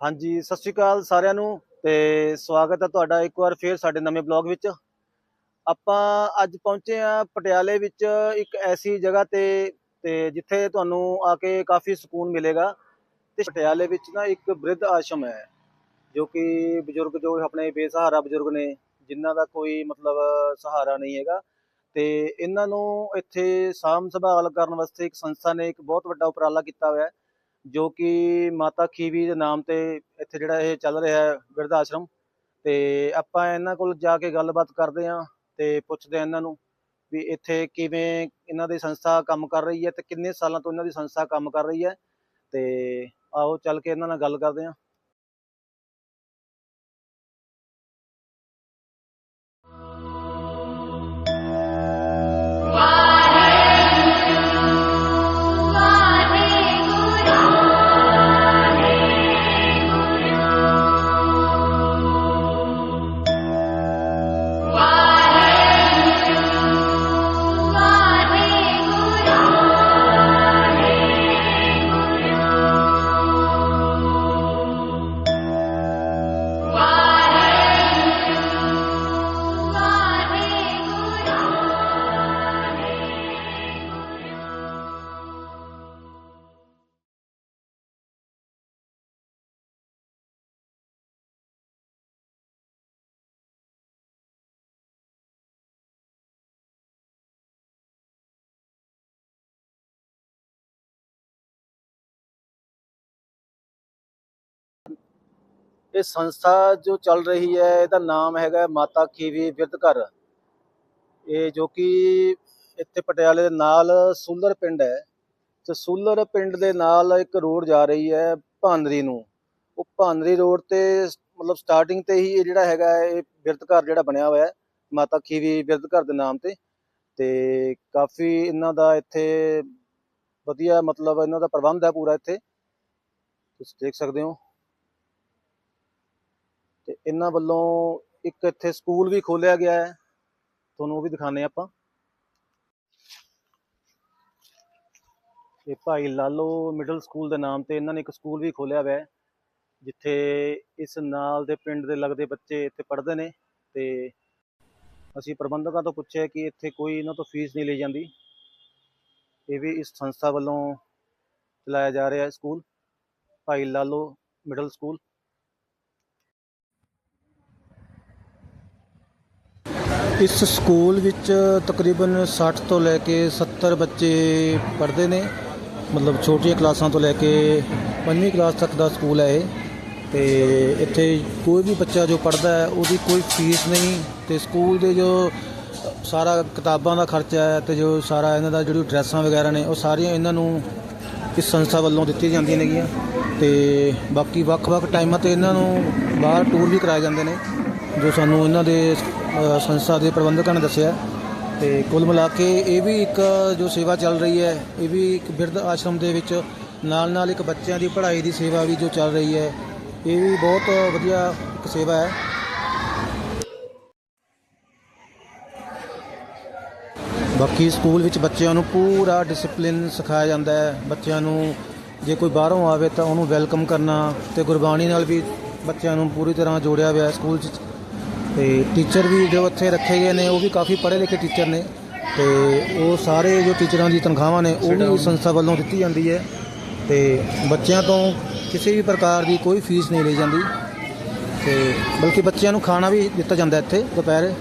ਹਾਂਜੀ, ਸਤਿ ਸ਼੍ਰੀ ਅਕਾਲ ਸਾਰਿਆਂ ਨੂੰ ਤੇ ਸਵਾਗਤ ਹੈ ਤੁਹਾਡਾ ਇੱਕ ਵਾਰ ਫੇਰ ਸਾਡੇ ਨਵੇਂ ਬਲੌਗ ਵਿੱਚ। ਆਪਾਂ ਅੱਜ ਪਹੁੰਚੇ ਆ ਪਟਿਆਲੇ ਵਿੱਚ ਇੱਕ ਐਸੀ ਜਗ੍ਹਾ ਤੇ ਤੇ ਜਿੱਥੇ ਤੁਹਾਨੂੰ ਆ ਕੇ ਕਾਫੀ ਸਕੂਨ ਮਿਲੇਗਾ। ਤੇ ਪਟਿਆਲੇ ਵਿੱਚ ਨਾ ਇੱਕ ਬ੍ਰਿਧ ਆਸ਼ਰਮ ਹੈ, ਜੋ ਕਿ ਬਜ਼ੁਰਗ ਜੋ ਆਪਣੇ ਬੇਸਹਾਰਾ ਬਜ਼ੁਰਗ ਨੇ, ਜਿਨ੍ਹਾਂ ਦਾ ਕੋਈ ਮਤਲਬ ਸਹਾਰਾ ਨਹੀਂ ਹੈਗਾ। ਤੇ ਇਹਨਾਂ ਨੂੰ ਇੱਥੇ ਸਾਂਭ ਸੰਭਾਲ ਕਰਨ ਵਾਸਤੇ ਇੱਕ ਸੰਸਥਾ ਨੇ ਇੱਕ ਬਹੁਤ ਵੱਡਾ ਉਪਰਾਲਾ ਕੀਤਾ ਹੋਇਆ ਹੈ। ਜੋ ਕਿ ਮਾਤਾ ਖੀਵੀ ਦੇ ਨਾਮ ਤੇ ਇੱਥੇ ਜਿਹੜਾ ਇਹ ਚੱਲ ਰਿਹਾ ਹੈ ਬਿਰਧ ਆਸ਼ਰਮ ਤੇ ਆਪਾਂ ਇਹਨਾਂ ਕੋਲ ਜਾ ਕੇ ਗੱਲਬਾਤ ਕਰਦੇ ਹਾਂ ਤੇ ਪੁੱਛਦੇ ਹਾਂ ਇਹਨਾਂ ਨੂੰ ਵੀ ਇੱਥੇ ਕਿਵੇਂ ਇਹਨਾਂ ਦੀ ਸੰਸਥਾ ਕੰਮ ਕਰ ਰਹੀ ਹੈ ਤੇ ਕਿੰਨੇ ਸਾਲਾਂ ਤੋਂ ਇਹਨਾਂ ਦੀ ਸੰਸਥਾ ਕੰਮ ਕਰ ਰਹੀ ਹੈ ਤੇ ਆਓ ਚੱਲ ਕੇ ਇਹਨਾਂ ਨਾਲ ਗੱਲ ਕਰਦੇ ਹਾਂ। ਇਹ ਸੰਸਥਾ ਜੋ ਚੱਲ ਰਹੀ ਹੈ, ਇਹਦਾ ਨਾਮ ਹੈਗਾ ਮਾਤਾ ਖੀਵੀ ਬਿਰਧ ਘਰ। ਇਹ ਜੋ ਕਿ ਇੱਥੇ ਪਟਿਆਲੇ ਦੇ ਨਾਲ ਸੂਲਰ ਪਿੰਡ ਹੈ। ਤੇ ਸੂਲਰ ਪਿੰਡ ਦੇ ਨਾਲ ਇੱਕ ਰੋਡ ਜਾ ਰਹੀ ਹੈ ਭਾਨਰੀ ਨੂੰ। ਉਹ ਭਾਨਰੀ ਰੋਡ ਤੇ ਮਤਲਬ ਸਟਾਰਟਿੰਗ ਤੇ ਹੀ ਇਹ ਜਿਹੜਾ ਹੈਗਾ ਇਹ ਬਿਰਧ ਘਰ ਜਿਹੜਾ ਬਣਿਆ ਹੋਇਆ ਹੈ, ਮਾਤਾ ਖੀਵੀ ਬਿਰਧ ਘਰ ਦੇ ਨਾਮ ਤੇ। ਤੇ ਕਾਫੀ ਇਹਨਾਂ ਦਾ ਇੱਥੇ ਵਧੀਆ ਮਤਲਬ ਇਹਨਾਂ ਦਾ ਪ੍ਰਬੰਧ ਹੈ ਪੂਰਾ ਇੱਥੇ। ਤੁਸੀਂ ਦੇਖ ਸਕਦੇ ਹੋ। ਇਹਨਾਂ ਵੱਲੋਂ ਇੱਕ ਇੱਥੇ ਸਕੂਲ ਵੀ ਖੋਲਿਆ ਗਿਆ ਹੈ। ਤੁਹਾਨੂੰ ਉਹ ਵੀ ਦਿਖਾਣੇ ਆਪਾਂ। ਇਹ ਭਾਈ ਲਾਲੋ ਮਿਡਲ ਸਕੂਲ ਦੇ ਨਾਮ ਤੇ ਇਹਨਾਂ ਨੇ ਇੱਕ ਸਕੂਲ ਵੀ ਖੋਲਿਆ ਹੋਇਆ ਹੈ, ਜਿੱਥੇ ਇਸ ਨਾਲ ਦੇ ਪਿੰਡ ਦੇ ਲੱਗਦੇ ਬੱਚੇ ਇੱਥੇ ਪੜ੍ਹਦੇ ਨੇ ਤੇ ਅਸੀਂ ਪ੍ਰਬੰਧਕਾਂ ਤੋਂ ਪੁੱਛਿਆ ਕਿ ਇੱਥੇ ਕੋਈ ਇਹਨਾਂ ਤੋਂ ਫੀਸ ਨਹੀਂ ਲਈ ਜਾਂਦੀ। ਇਹ ਵੀ ਇਸ ਸੰਸਥਾ ਵੱਲੋਂ ਚਲਾਇਆ ਜਾ ਰਿਹਾ ਹੈ school, Bhai Lalo middle school ਇਸ ਸਕੂਲ ਵਿੱਚ ਤਕਰੀਬਨ 60 ਤੋਂ ਲੈ ਕੇ 70 ਬੱਚੇ ਪੜ੍ਹਦੇ ਨੇ। ਮਤਲਬ ਛੋਟੀਆਂ ਕਲਾਸਾਂ ਤੋਂ ਲੈ ਕੇ ਪੰਜਵੀਂ ਕਲਾਸ ਤੱਕ ਦਾ ਸਕੂਲ ਹੈ ਇਹ। ਤੇ ਇੱਥੇ ਕੋਈ ਵੀ ਬੱਚਾ ਜੋ ਪੜ੍ਹਦਾ ਹੈ, ਉਹਦੀ ਕੋਈ ਫੀਸ ਨਹੀਂ ਤੇ ਸਕੂਲ ਦੇ ਜੋ ਸਾਰਾ ਕਿਤਾਬਾਂ ਦਾ ਖਰਚਾ ਹੈ ਤੇ ਜੋ ਸਾਰਾ ਇਹਨਾਂ ਦਾ ਜਿਹੜੀ ਡਰੈਸਾਂ ਵਗੈਰਾ ਨੇ, ਉਹ ਸਾਰੀਆਂ ਇਹਨਾਂ ਨੂੰ ਇਸ ਸੰਸਥਾ ਵੱਲੋਂ ਦਿੱਤੀਆਂ ਜਾਂਦੀਆਂ ਨੇਗੀਆਂ। ਤੇ ਬਾਕੀ ਵੱਖ-ਵੱਖ ਟਾਈਮਾਂ ਤੇ ਇਹਨਾਂ ਨੂੰ ਬਾਹਰ ਟੂਰ ਵੀ ਕਰਾਏ ਜਾਂਦੇ ਨੇ, ਜੋ ਸਾਨੂੰ ਇਹਨਾਂ ਦੇ ਸੰਸਥਾ ਦੇ ਪ੍ਰਬੰਧਕਾਂ ਨੇ ਦੱਸਿਆ ਤੇ ਕੁੱਲ ਮਿਲਾ ਕੇ ਇਹ ਵੀ ਇੱਕ ਜੋ ਸੇਵਾ ਚੱਲ ਰਹੀ ਹੈ, ਇਹ ਵੀ ਇੱਕ ਬਿਰਧ ਆਸ਼ਰਮ ਦੇ ਵਿੱਚ ਨਾਲ ਨਾਲ ਇੱਕ ਬੱਚਿਆਂ ਦੀ ਪੜ੍ਹਾਈ ਦੀ ਸੇਵਾ ਵੀ ਜੋ ਚੱਲ ਰਹੀ ਹੈ, ਇਹ ਵੀ ਬਹੁਤ ਵਧੀਆ ਇੱਕ ਸੇਵਾ ਹੈ। ਬਾਕੀ ਸਕੂਲ ਵਿੱਚ ਬੱਚਿਆਂ ਨੂੰ ਪੂਰਾ ਡਿਸਪਲਿਨ ਸਿਖਾਇਆ ਜਾਂਦਾ ਹੈ, ਬੱਚਿਆਂ ਨੂੰ ਜੇ ਕੋਈ ਬਾਹਰੋਂ ਆਵੇ ਤਾਂ ਉਹਨੂੰ ਵੈਲਕਮ ਕਰਨਾ ਤੇ ਗੁਰਬਾਣੀ ਨਾਲ ਵੀ ਬੱਚਿਆਂ ਨੂੰ ਪੂਰੀ ਤਰ੍ਹਾਂ ਜੋੜਿਆ ਹੋਇਆ ਹੈ ਸਕੂਲ 'ਚ। ਤੇ ਟੀਚਰ ਵੀ ਜੋ ਇੱਥੇ ਰੱਖੇ ਗਏ ਨੇ ਉਹ ਵੀ ਕਾਫੀ ਪੜ੍ਹੇ ਲਿਖੇ ਟੀਚਰ ਨੇ ਤੇ ਉਹ ਸਾਰੇ ਜੋ ਟੀਚਰਾਂ ਦੀ ਤਨਖਾਹਾਂ ਨੇ ਉਹ ਵੀ ਸੰਸਥਾ ਵੱਲੋਂ ਦਿੱਤੀ ਜਾਂਦੀ ਹੈ ਤੇ ਬੱਚਿਆਂ ਤੋਂ ਕਿਸੇ ਵੀ ਪ੍ਰਕਾਰ ਦੀ ਕੋਈ ਫੀਸ ਨਹੀਂ ਲਈ ਜਾਂਦੀ ਤੇ ਬਲਕਿ ਬੱਚਿਆਂ ਨੂੰ ਖਾਣਾ ਵੀ ਦਿੱਤਾ ਜਾਂਦਾ ਇੱਥੇ ਦੁਪਹਿਰ।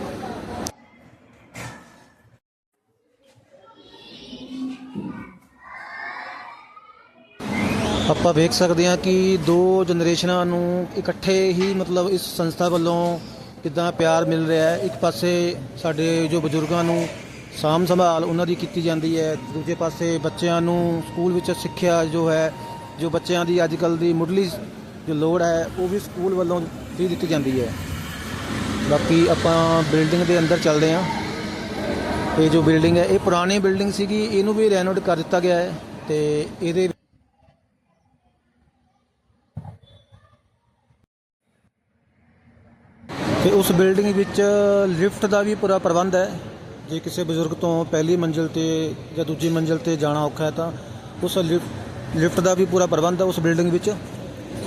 ਆਪਾਂ ਵੇਖ ਸਕਦੇ ਹਾਂ ਕਿ ਦੋ ਜਨਰੇਸ਼ਨਾਂ ਨੂੰ ਇਕੱਠੇ ਹੀ ਮਤਲਬ ਇਸ ਸੰਸਥਾ ਵੱਲੋਂ ਕਿੱਦਾਂ ਪਿਆਰ ਮਿਲ ਰਿਹਾ ਹੈ, ਇੱਕ ਪਾਸੇ ਸਾਡੇ ਜੋ ਬਜ਼ੁਰਗਾਂ ਨੂੰ ਸਾਂਭ ਸੰਭਾਲ ਉਹਨਾਂ ਦੀ ਕੀਤੀ ਜਾਂਦੀ ਹੈ, ਦੂਜੇ ਪਾਸੇ ਬੱਚਿਆਂ ਨੂੰ ਸਕੂਲ ਵਿੱਚ ਸਿੱਖਿਆ ਜੋ ਹੈ, ਜੋ ਬੱਚਿਆਂ ਦੀ ਅੱਜ ਕੱਲ ਦੀ ਮੁੱਢਲੀ ਜੋ ਲੋੜ ਹੈ, ਉਹ ਵੀ ਸਕੂਲ ਵੱਲੋਂ ਹੀ ਦਿੱਤੀ ਜਾਂਦੀ ਹੈ। ਬਾਕੀ ਆਪਾਂ ਬਿਲਡਿੰਗ ਦੇ ਅੰਦਰ ਚੱਲਦੇ ਹਾਂ। ਇਹ ਜੋ ਬਿਲਡਿੰਗ ਹੈ, ਇਹ ਪੁਰਾਣੀ ਬਿਲਡਿੰਗ ਸੀਗੀ, ਇਹਨੂੰ ਵੀ ਰੈਨੋਵੇਟ ਕਰ ਦਿੱਤਾ ਗਿਆ ਹੈ ਤੇ ਇਹਦੇ ਤੇ ਉਸ ਬਿਲਡਿੰਗ ਵਿੱਚ ਲਿਫਟ ਦਾ ਵੀ ਪੂਰਾ ਪ੍ਰਬੰਧ ਹੈ। ਜੇ ਕਿਸੇ ਬਜ਼ੁਰਗ ਤੋਂ ਪਹਿਲੀ ਮੰਜ਼ਿਲ ਤੇ ਜਾਂ ਦੂਜੀ ਮੰਜ਼ਿਲ ਤੇ ਜਾਣਾ ਔਖਾ ਹੈ ਤਾਂ ਉਸ ਲਿਫਟ ਲਿਫਟ ਦਾ ਵੀ ਪੂਰਾ ਪ੍ਰਬੰਧ ਹੈ ਉਸ ਬਿਲਡਿੰਗ ਵਿੱਚ।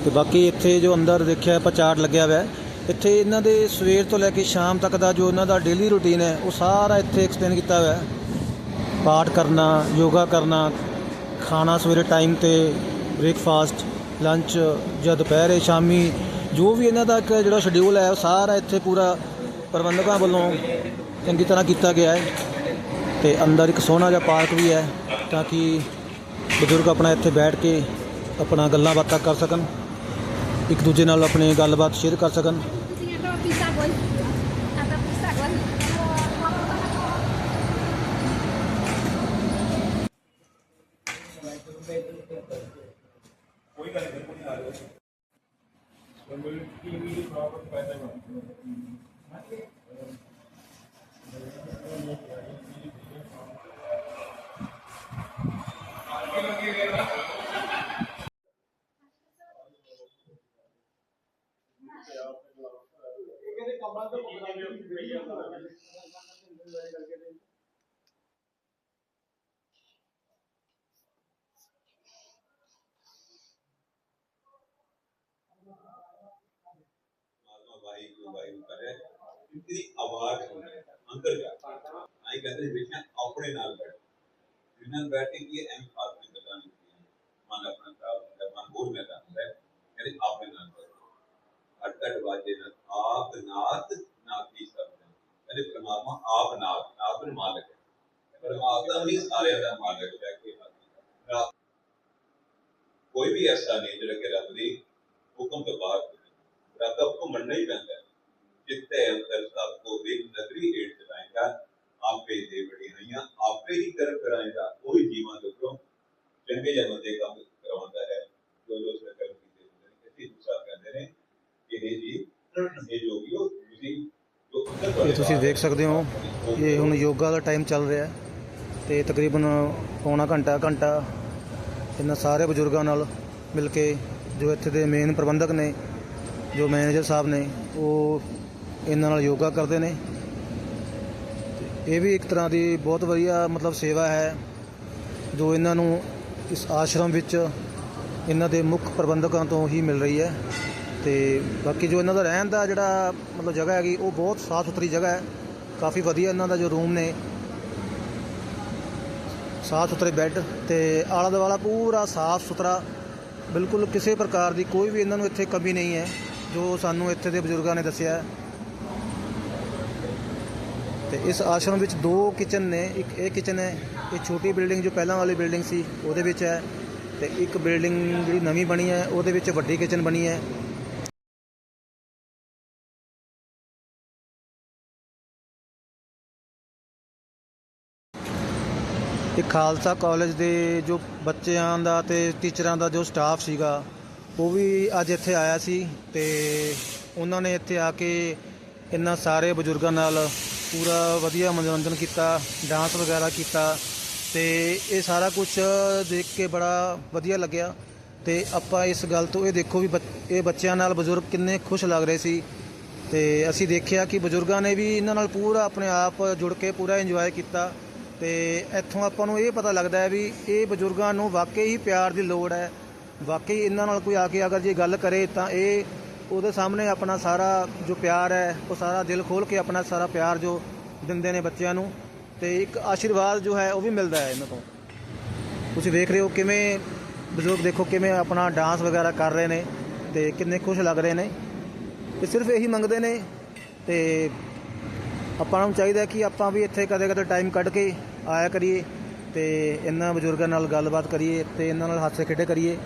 ਤੇ ਬਾਕੀ ਇੱਥੇ ਜੋ ਅੰਦਰ ਦੇਖਿਆ ਆਪਾਂ ਚਾਰਟ ਲੱਗਿਆ ਹੋਇਆ ਹੈ, ਇੱਥੇ ਇਹਨਾਂ ਦੇ ਸਵੇਰ ਤੋਂ ਲੈ ਕੇ ਸ਼ਾਮ ਤੱਕ ਦਾ ਜੋ ਇਹਨਾਂ ਦਾ ਡੇਲੀ ਰੂਟੀਨ ਹੈ ਉਹ ਸਾਰਾ ਇੱਥੇ ਐਕਸਪਲੇਨ ਕੀਤਾ ਹੋਇਆ ਹੈ। ਪਾਠ ਕਰਨਾ ਯੋਗਾ ਕਰਨਾ ਖਾਣਾ ਸਵੇਰੇ ਟਾਈਮ ਤੇ ਬ੍ਰੇਕਫਾਸਟ ਲੰਚ ਜਾਂ ਦੁਪਹਿਰੇ ਸ਼ਾਮੀ ਜੋ ਵੀ ਇਹਨਾਂ ਦਾ ਇੱਕ ਜਿਹੜਾ ਸ਼ਡਿਊਲ ਹੈ, ਉਹ ਸਾਰਾ ਇੱਥੇ ਪੂਰਾ ਪ੍ਰਬੰਧਕਾਂ ਵੱਲੋਂ ਚੰਗੀ ਤਰ੍ਹਾਂ ਕੀਤਾ ਗਿਆ ਹੈ ਤੇ ਅੰਦਰ ਇੱਕ ਸੋਹਣਾ ਜਿਹਾ ਪਾਰਕ ਵੀ ਹੈ ਤਾਂ ਕਿ ਬਜ਼ੁਰਗ ਆਪਣਾ ਇੱਥੇ ਬੈਠ ਕੇ ਆਪਣਾ ਗੱਲਾਂ ਬਾਤਾਂ ਕਰ ਸਕਣ, ਇੱਕ ਦੂਜੇ ਨਾਲ ਆਪਣੀ ਗੱਲਬਾਤ ਸ਼ੇਅਰ ਕਰ ਸਕਣ। ਇਤਨੀ ਆਵਾਜ਼ ਸੁਣੇ ਅੰਦਰ ਜਾ ਆਈ ਕਹਿੰਦੇ ਵੇਖਿਆ ਆਪਣੇ ਨਾਲ ਬੈਠ ਜਿਨ੍ਹਾਂ ਨਾਲ ਬੈਠ ਕੇ ਕੀ ਐਮ ਫਾਸਟ ਨਹੀਂ ਕਰਦਾ ਨਹੀਂ ਮਨ ਆਪਣਾ ਖਰਾਬ ਹੁੰਦਾ ਮਨ ਹੋਰ ਮੈਂ ਕਰਦਾ ਹੈ ਕਹਿੰਦੇ ਆਪਣੇ ਨਾਲ ਬੈਠ ਅਟ ਅਟ ਵਾਜੇ ਨਾਲ ਆਪ ਨਾਥ ਨਾਥੀ ਸਭ ਕਹਿੰਦੇ ਪਰਮਾਤਮਾ ਆਪ ਨਾਥ ਨਾਥ ਨੂੰ ਮਾਲਕ ਹੈ। ਪਰਮਾਤਮਾ ਵੀ ਸਾਰਿਆਂ ਦਾ ਮਾਲਕ ਹੈ, ਕਿ ਰੱਬ- ਕੋਈ ਵੀ ਐਸਾ ਨਹੀਂ ਜਿਹੜਾ ਕਿ ਰੱਬ ਦੀ ਹੁਕਮ ਤੋਂ ਬਾਹਰ ਹੋਵੇ। ਰੱਬ ਦਾ ਹੁਕਮ ਮੰਨਣਾ ਹੀ ਪੈਂਦਾ ਹੈ। ਜਿੱਤੇ ਅੰਦਰ ਸਭ ਕੋ ਵੇਖ ਨਗਰੀ ਹੇਠ ਚਲਾਏਗਾ। ਆਪੇ ਦੇ ਬੜੀ ਹਈਆਂ ਆਪੇ ਹੀ ਕਰ ਕਰਾਏਗਾ ਉਹੀ ਜੀਵਾਂ ਦੇ ਉੱਪਰੋਂ ਚੰਗੇ ਜਨਮ ਦੇ ਕੰਮ ਕਰਵਾਉਂਦਾ ਹੈ। ਜੋ ਜੋ ਉਸਨੇ ਕਰਮ ਕੀਤੇ ਹੁੰਦੇ ਨੇ ਇਸੇ ਅਨੁਸਾਰ ਕਹਿੰਦੇ ਨੇ ਕਿ ਇਹ ਜੀ ਇਹ ਤੁਸੀਂ ਦੇਖ ਸਕਦੇ ਹੋ, ਇਹ ਹੁਣ ਯੋਗਾ ਦਾ ਟਾਈਮ ਚੱਲ ਰਿਹਾ ਹੈ ਤੇ ਤਕਰੀਬਨ ਪੌਣਾ ਘੰਟਾ ਘੰਟਾ ਇਹਨਾਂ ਸਾਰੇ ਬਜ਼ੁਰਗਾਂ ਨਾਲ ਮਿਲ ਕੇ ਜੋ ਇੱਥੇ ਦੇ ਮੇਨ ਪ੍ਰਬੰਧਕ ਨੇ, ਜੋ ਮੈਨੇਜਰ ਸਾਹਿਬ ਨੇ, ਉਹ ਇਹਨਾਂ ਨਾਲ ਯੋਗਾ ਕਰਦੇ ਨੇ। ਇਹ ਵੀ ਇੱਕ ਤਰ੍ਹਾਂ ਦੀ ਬਹੁਤ ਵਧੀਆ ਮਤਲਬ ਸੇਵਾ ਹੈ, ਜੋ ਇਹਨਾਂ ਨੂੰ ਇਸ ਆਸ਼ਰਮ ਵਿੱਚ ਇਹਨਾਂ ਦੇ ਮੁੱਖ ਪ੍ਰਬੰਧਕਾਂ ਤੋਂ ਹੀ ਮਿਲ ਰਹੀ ਹੈ। ਤੇ ਬਾਕੀ ਜੋ ਇਹਨਾਂ ਦਾ ਰਹਿਣ ਦਾ ਜਿਹੜਾ ਮਤਲਬ ਜਗ੍ਹਾ ਹੈਗੀ, ਉਹ ਬਹੁਤ ਸਾਫ਼ ਸੁਥਰੀ ਜਗ੍ਹਾ ਹੈ। ਕਾਫੀ ਵਧੀਆ ਇਹਨਾਂ ਦਾ ਜੋ ਰੂਮ ਨੇ। ਸਾਫ਼ ਸੁਥਰੇ ਬੈੱਡ ਤੇ ਆਲਾ ਦੁਆਲਾ ਪੂਰਾ ਸਾਫ਼ ਸੁਥਰਾ। ਬਿਲਕੁਲ ਕਿਸੇ ਪ੍ਰਕਾਰ ਦੀ ਕੋਈ ਵੀ ਇਹਨਾਂ ਨੂੰ ਇੱਥੇ ਕਮੀ ਨਹੀਂ ਹੈ, ਜੋ ਸਾਨੂੰ ਇੱਥੇ ਦੇ ਬਜ਼ੁਰਗਾਂ ਨੇ ਦੱਸਿਆ। ਹੈ ਤੇ ਇਸ ਆਸ਼ਰਮ ਵਿੱਚ ਦੋ ਕਿਚਨ ਨੇ, ਇੱਕ ਇਹ ਕਿਚਨ ਹੈ, ਇਹ ਛੋਟੀ ਬਿਲਡਿੰਗ ਜੋ ਪਹਿਲਾਂ ਵਾਲੀ ਬਿਲਡਿੰਗ ਸੀ, ਉਹਦੇ ਵਿੱਚ ਹੈ। ਤੇ ਇੱਕ ਬਿਲਡਿੰਗ ਜਿਹੜੀ ਨਵੀਂ ਬਣੀ ਹੈ, ਉਹਦੇ ਵਿੱਚ ਵੱਡੀ ਕਿਚਨ ਬਣੀ ਹੈ। ਇਹ ਖਾਲਸਾ ਕਾਲਜ ਦੇ ਜੋ ਬੱਚਿਆਂ ਦਾ ਤੇ ਟੀਚਰਾਂ ਦਾ ਜੋ ਸਟਾਫ ਸੀਗਾ, ਉਹ ਵੀ ਅੱਜ ਇੱਥੇ ਆਇਆ ਸੀ ਤੇ ਉਹਨਾਂ ਨੇ ਇੱਥੇ ਆ ਕੇ ਇਹਨਾਂ ਸਾਰੇ ਬਜ਼ੁਰਗਾਂ ਨਾਲ ਪੂਰਾ ਵਧੀਆ ਮਨੋਰੰਜਨ ਕੀਤਾ, ਡਾਂਸ ਵਗੈਰਾ ਕੀਤਾ ਤੇ ਇਹ ਸਾਰਾ ਕੁਝ ਦੇਖ ਕੇ ਬੜਾ ਵਧੀਆ ਲੱਗਿਆ ਤੇ ਆਪਾਂ ਇਸ ਗੱਲ ਤੋਂ ਇਹ ਦੇਖੋ ਵੀ ਬੱਚ- ਇਹ ਬੱਚਿਆਂ ਨਾਲ ਬਜ਼ੁਰਗ ਕਿੰਨੇ ਖੁਸ਼ ਲੱਗ ਰਹੇ ਸੀ ਤੇ ਅਸੀਂ ਦੇਖਿਆ ਕਿ ਬਜ਼ੁਰਗਾਂ ਨੇ ਵੀ ਇਹਨਾਂ ਨਾਲ ਪੂਰਾ ਆਪਣੇ ਆਪ ਜੁੜ ਕੇ ਪੂਰਾ ਇੰਜੋਏ ਕੀਤਾ ਤੇ ਇੱਥੋਂ ਆਪਾਂ ਨੂੰ ਇਹ ਪਤਾ ਲੱਗਦਾ ਹੈ ਵੀ ਇਹ ਬਜ਼ੁਰਗਾਂ ਨੂੰ ਵਾਕਈ ਹੀ ਪਿਆਰ ਦੀ ਲੋੜ ਹੈ। ਵਾਕਈ ਇਹਨਾਂ ਨਾਲ ਕੋਈ ਆ ਕੇ ਅਗਰ ਜੇ ਗੱਲ ਕਰੇ ਤਾਂ ਇਹ ਉਹਦੇ ਸਾਹਮਣੇ ਆਪਣਾ ਸਾਰਾ ਜੋ ਪਿਆਰ ਹੈ, ਉਹ ਸਾਰਾ ਦਿਲ ਖੋਲ ਕੇ ਆਪਣਾ ਸਾਰਾ ਪਿਆਰ ਜੋ ਦਿੰਦੇ ਨੇ ਬੱਚਿਆਂ ਨੂੰ ਤੇ ਇੱਕ ਆਸ਼ੀਰਵਾਦ ਜੋ ਹੈ ਉਹ ਵੀ ਮਿਲਦਾ ਹੈ ਇਹਨਾਂ ਤੋਂ। ਤੁਸੀਂ ਦੇਖ ਰਹੇ ਹੋ ਕਿਵੇਂ ਬਜ਼ੁਰਗ ਦੇਖੋ ਕਿਵੇਂ ਆਪਣਾ ਡਾਂਸ ਵਗੈਰਾ ਕਰ ਰਹੇ ਨੇ ਤੇ ਕਿੰਨੇ ਖੁਸ਼ ਲੱਗ ਰਹੇ ਨੇ। ਤੇ ਸਿਰਫ ਇਹੀ ਮੰਗਦੇ ਨੇ ਤੇ ਆਪਾਂ ਨੂੰ ਚਾਹੀਦਾ ਕਿ ਆਪਾਂ ਵੀ ਇੱਥੇ ਕਦੇ ਕਦੇ ਟਾਈਮ ਕੱਢ ਕੇ ਆਇਆ ਕਰੀਏ ਤੇ ਇਹਨਾਂ ਬਜ਼ੁਰਗਾਂ ਨਾਲ ਗੱਲਬਾਤ ਕਰੀਏ ਤੇ ਇਹਨਾਂ ਨਾਲ ਹਾਸੇ ਖੇਡੇ ਕਰੀਏ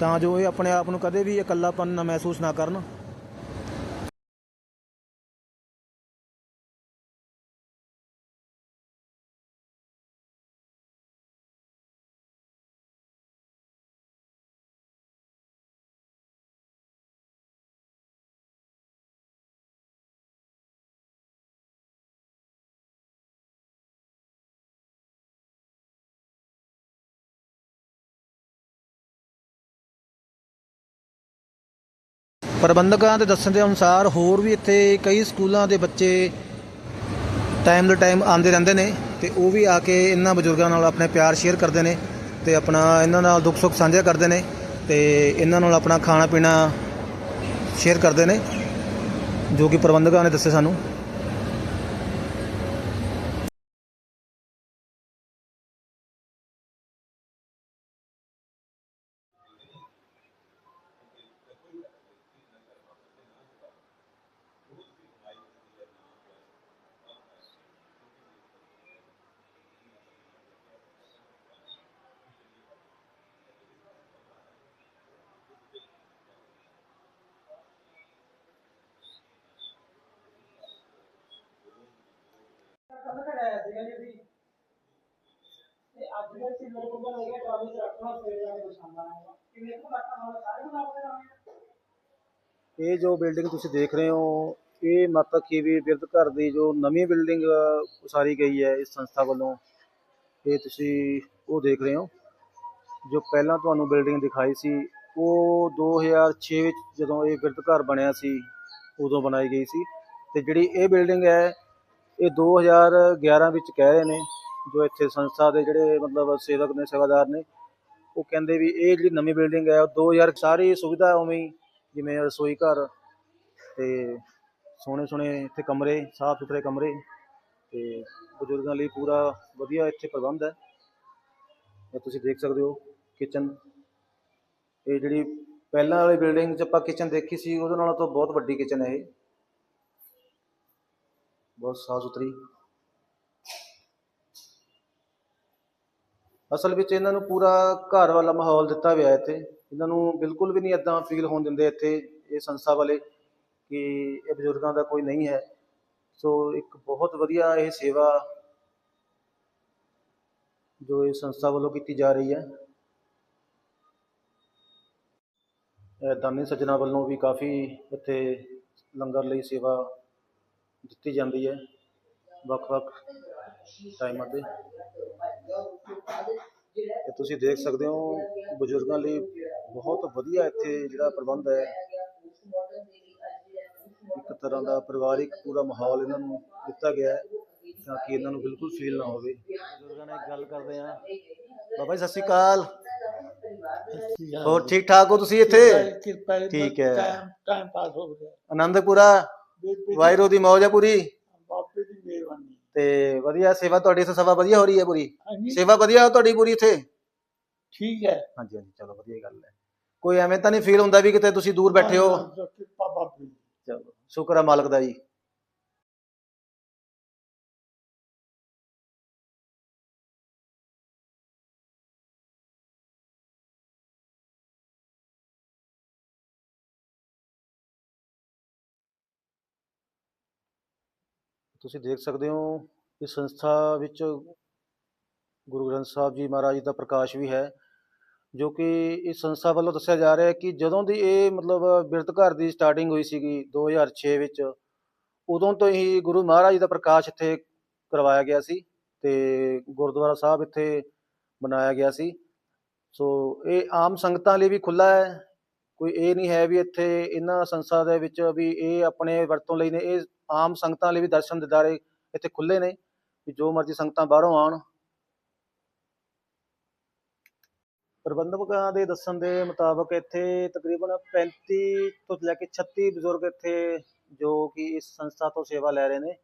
ਤਾਂ ਜੋ ਇਹ ਆਪਣੇ ਆਪ ਨੂੰ ਕਦੇ ਵੀ ਇਕੱਲਾਪਨ ਨਾ ਮਹਿਸੂਸ ਨਾ ਕਰਨ। ਪ੍ਰਬੰਧਕਾਂ ਦੇ ਦੱਸਣ ਦੇ ਅਨੁਸਾਰ ਹੋਰ ਵੀ ਇੱਥੇ ਕਈ ਸਕੂਲਾਂ ਦੇ ਬੱਚੇ ਟਾਈਮ ਟੂ ਟਾਈਮ ਆਉਂਦੇ ਰਹਿੰਦੇ ਨੇ ਤੇ ਉਹ ਵੀ ਆ ਕੇ ਇਹਨਾਂ ਬਜ਼ੁਰਗਾਂ ਨਾਲ ਆਪਣੇ ਪਿਆਰ ਸ਼ੇਅਰ ਕਰਦੇ ਨੇ ਤੇ ਆਪਣਾ ਇਹਨਾਂ ਨਾਲ ਦੁੱਖ ਸੁੱਖ ਸਾਂਝਾ ਕਰਦੇ ਨੇ ਤੇ ਇਹਨਾਂ ਨਾਲ ਆਪਣਾ ਖਾਣਾ ਪੀਣਾ ਸ਼ੇਅਰ ਕਰਦੇ ਨੇ ਜੋ ਕਿ ਪ੍ਰਬੰਧਕਾਂ ਨੇ ਦੱਸਿਆ ਸਾਨੂੰ। ਇਹ ਜੋ ਬਿਲਡਿੰਗ ਤੁਸੀਂ ਦੇਖ ਰਹੇ ਹੋ, ਇਹ ਮਾਤਾ ਖੀਵੀ ਬਿਰਧ ਘਰ ਦੀ ਜੋ ਨਵੀਂ ਬਿਲਡਿੰਗ ਉਸਾਰੀ ਗਈ ਹੈ ਇਸ ਸੰਸਥਾ ਵੱਲੋਂ। ਇਹ ਤੁਸੀਂ ਉਹ ਦੇਖ ਰਹੇ ਹੋ, ਜੋ ਪਹਿਲਾਂ ਤੁਹਾਨੂੰ ਬਿਲਡਿੰਗ ਦਿਖਾਈ ਸੀ, ਉਹ 2006 ਵਿੱਚ ਜਦੋਂ ਇਹ ਬਿਰਧ ਘਰ ਬਣਿਆ ਸੀ, ਉਦੋਂ ਬਣਾਈ ਗਈ ਸੀ। ਤੇ ਜਿਹੜੀ ਇਹ ਬਿਲਡਿੰਗ ਹੈ ਇਹ 2011 ਵਿੱਚ ਕਹਿ ਰਹੇ ਨੇ, ਜੋ ਇੱਥੇ ਸੰਸਥਾ ਦੇ ਜਿਹੜੇ ਮਤਲਬ ਸੇਵਕ ਨੇ, ਸੇਵਾਦਾਰ ਨੇ, ਉਹ ਕਹਿੰਦੇ ਵੀ ਇਹ ਜਿਹੜੀ ਨਵੀਂ ਬਿਲਡਿੰਗ ਹੈ, ਉਹ 2000 ਸਾਰੀ ਸੁਵਿਧਾ ਉਵੇਂ ਹੀ, ਜਿਵੇਂ ਰਸੋਈ ਘਰ ਤੇ ਸੋਹਣੇ ਸੋਹਣੇ ਇੱਥੇ ਕਮਰੇ ਸਾਫ਼ ਸੁਥਰੇ ਕਮਰੇ ਤੇ ਬਜ਼ੁਰਗਾਂ ਲਈ ਪੂਰਾ ਵਧੀਆ ਇੱਥੇ ਪ੍ਰਬੰਧ ਹੈ। ਇਹ ਤੁਸੀਂ ਦੇਖ ਸਕਦੇ ਹੋ ਕਿਚਨ ਇਹ ਜਿਹੜੀ ਪਹਿਲਾਂ ਵਾਲੀ ਬਿਲਡਿੰਗ 'ਚ ਆਪਾਂ ਕਿਚਨ ਦੇਖੀ ਸੀ, ਉਹਦੇ ਨਾਲੋਂ ਤਾਂ ਬਹੁਤ ਵੱਡੀ ਕਿਚਨ ਹੈ ਇਹ। ਬਹੁਤ ਸਾਫ਼ ਸੁਥਰੀ। ਅਸਲ ਵਿੱਚ ਇਹਨਾਂ ਨੂੰ ਪੂਰਾ ਘਰ ਵਾਲਾ ਮਾਹੌਲ ਦਿੱਤਾ ਹੋਇਆ ਇੱਥੇ। ਇਹਨਾਂ ਨੂੰ ਬਿਲਕੁਲ ਵੀ ਨਹੀਂ ਇਦਾਂ ਫੀਲ ਹੋਣ ਦਿੰਦੇ ਇੱਥੇ, ਇਹ ਸੰਸਥਾ ਵਾਲੇ, ਕਿ ਇਹ ਬਜ਼ੁਰਗਾਂ ਦਾ ਕੋਈ ਨਹੀਂ ਹੈ। ਸੋ ਇੱਕ ਬਹੁਤ ਵਧੀਆ ਇਹ ਸੇਵਾ ਜੋ ਇਹ ਸੰਸਥਾ ਵੱਲੋਂ ਕੀਤੀ ਜਾ ਰਹੀ ਹੈ। ਇਹ ਦਾਨੀ ਸੱਜਣਾ ਵੱਲੋਂ ਵੀ ਕਾਫੀ ਇੱਥੇ ਲੰਗਰ ਲਈ ਸੇਵਾ ਦਿੱਤੀ ਜਾਂਦੀ ਹੈ। ਵੱਖ-ਵੱਖ ਟਾਈਮਾਂ ਤੇ। ਇਹ ਤੁਸੀਂ ਦੇਖ ਸਕਦੇ ਹੋ ਬਜ਼ੁਰਗਾਂ ਲਈ ਬਹੁਤ ਵਧੀਆ ਇੱਥੇ ਜਿਹੜਾ ਪ੍ਰਬੰਧ ਹੈ। ਇੱਕ ਤਰ੍ਹਾਂ ਦਾ ਪਰਿਵਾਰਿਕ ਪੂਰਾ ਮਾਹੌਲ ਇਹਨਾਂ ਨੂੰ ਦਿੱਤਾ ਗਿਆ ਹੈ ਤਾਂ ਕਿ ਇਹਨਾਂ ਨੂੰ ਬਿਲਕੁਲ ਫੀਲ ਨਾ ਹੋਵੇ। ਬਜ਼ੁਰਗਾਂ ਨਾਲ ਗੱਲ ਕਰਦੇ ਆ ਬਾਬਾ ਜੀ ਸਤਿ ਸ਼੍ਰੀ ਅਕਾਲ। ਹੋਰ ਠੀਕ ਠਾਕ ਹੋ ਤੁਸੀਂ ਇੱਥੇ? ਕਿਰਪਾ ਠੀਕ ਹੈ। ਟਾਈਮ ਪਾਸ ਹੋ ਗਿਆ। ਆਨੰਦਪੁਰਾ? ਵਾਇਰੋ ਦੀ ਮੌਜ ਹੈ ਪੂਰੀ? ਬਾਪੇ ਦੀ ਮਿਹਰਬਾਨੀ। ਤੇ ਵਧੀਆ ਸੇਵਾ ਤੁਹਾਡੀ ਇੱਥੇ ਸੇਵਾ ਵਧੀਆ ਹੋ ਰਹੀ ਹੈ ਪੂਰੀ? ਹਾਂਜੀ। ਸੇਵਾ ਵਧੀਆ ਹੋ ਤੁਹਾਡੀ ਪੂਰੀ ਇੱਥੇ? ਠੀਕ ਹੈ। ਹਾਂਜੀ ਹਾਂਜੀ ਚਲੋ ਵਧੀਆ ਗੱਲ ਹੈ। ਕੋਈ ਐਵੇਂ ਤਾਂ ਨਹੀਂ ਫੀਲ ਹੁੰਦਾ ਵੀ ਕਿਤੇ ਤੁਸੀਂ ਦੂਰ ਬੈਠੇ ਹੋ? ਬਾਪੇ ਚਲੋ ਸ਼ੁਕਰ ਹੈ ਮਾਲਕ ਦਾ ਜੀ। ਤੁਸੀਂ ਦੇਖ ਸਕਦੇ ਹੋ ਇਸ ਸੰਸਥਾ ਵਿੱਚ ਗੁਰੂ ਗ੍ਰੰਥ ਸਾਹਿਬ ਜੀ ਮਹਾਰਾਜ ਜੀ ਦਾ ਪ੍ਰਕਾਸ਼ ਵੀ ਹੈ, ਜੋ ਕਿ ਇਸ ਸੰਸਥਾ ਵੱਲੋਂ ਦੱਸਿਆ ਜਾ ਰਿਹਾ ਹੈ ਕਿ ਜਦੋਂ ਦੀ ਇਹ ਮਤਲਬ ਬਿਰਧ ਘਰ ਦੀ ਸਟਾਰਟਿੰਗ ਹੋਈ ਸੀਗੀ 2006 ਵਿੱਚ, ਉਦੋਂ ਤੋਂ ਹੀ ਗੁਰੂ ਮਹਾਰਾਜ ਜੀ ਦਾ ਪ੍ਰਕਾਸ਼ ਇੱਥੇ ਕਰਵਾਇਆ ਗਿਆ ਸੀ ਤੇ ਗੁਰਦੁਆਰਾ ਸਾਹਿਬ ਇੱਥੇ ਬਣਾਇਆ ਗਿਆ ਸੀ। ਸੋ ਇਹ ਆਮ ਸੰਗਤਾਂ ਲਈ ਵੀ ਖੁੱਲਾ ਹੈ, ਕੋਈ ਇਹ ਨਹੀਂ ਹੈ ਵੀ ਇੱਥੇ ਇਹਨਾਂ ਸੰਸਥਾ ਦੇ ਵਿੱਚ ਵੀ ਇਹ ਆਪਣੇ ਵਰਤੋਂ ਲਈ ਨੇ, ਇਹ ਆਮ ਸੰਗਤਾਂ ਲਈ ਵੀ ਦਰਸ਼ਨ ਦਿਦਾਰੇ ਇੱਥੇ ਖੁੱਲੇ ਨੇ, ਵੀ ਜੋ ਮਰਜ਼ੀ ਸੰਗਤਾਂ ਬਾਹਰੋਂ ਆਉਣ। ਪ੍ਰਬੰਧਕਾਂ ਦੇ ਦੱਸਣ ਦੇ ਮੁਤਾਬਕ ਇੱਥੇ ਤਕਰੀਬਨ 35 ਤੋਂ ਲੈ ਕੇ 36 ਬਜ਼ੁਰਗ ਇੱਥੇ ਜੋ ਕਿ ਇਸ ਸੰਸਥਾ ਤੋਂ ਸੇਵਾ ਲੈ ਰਹੇ ਨੇ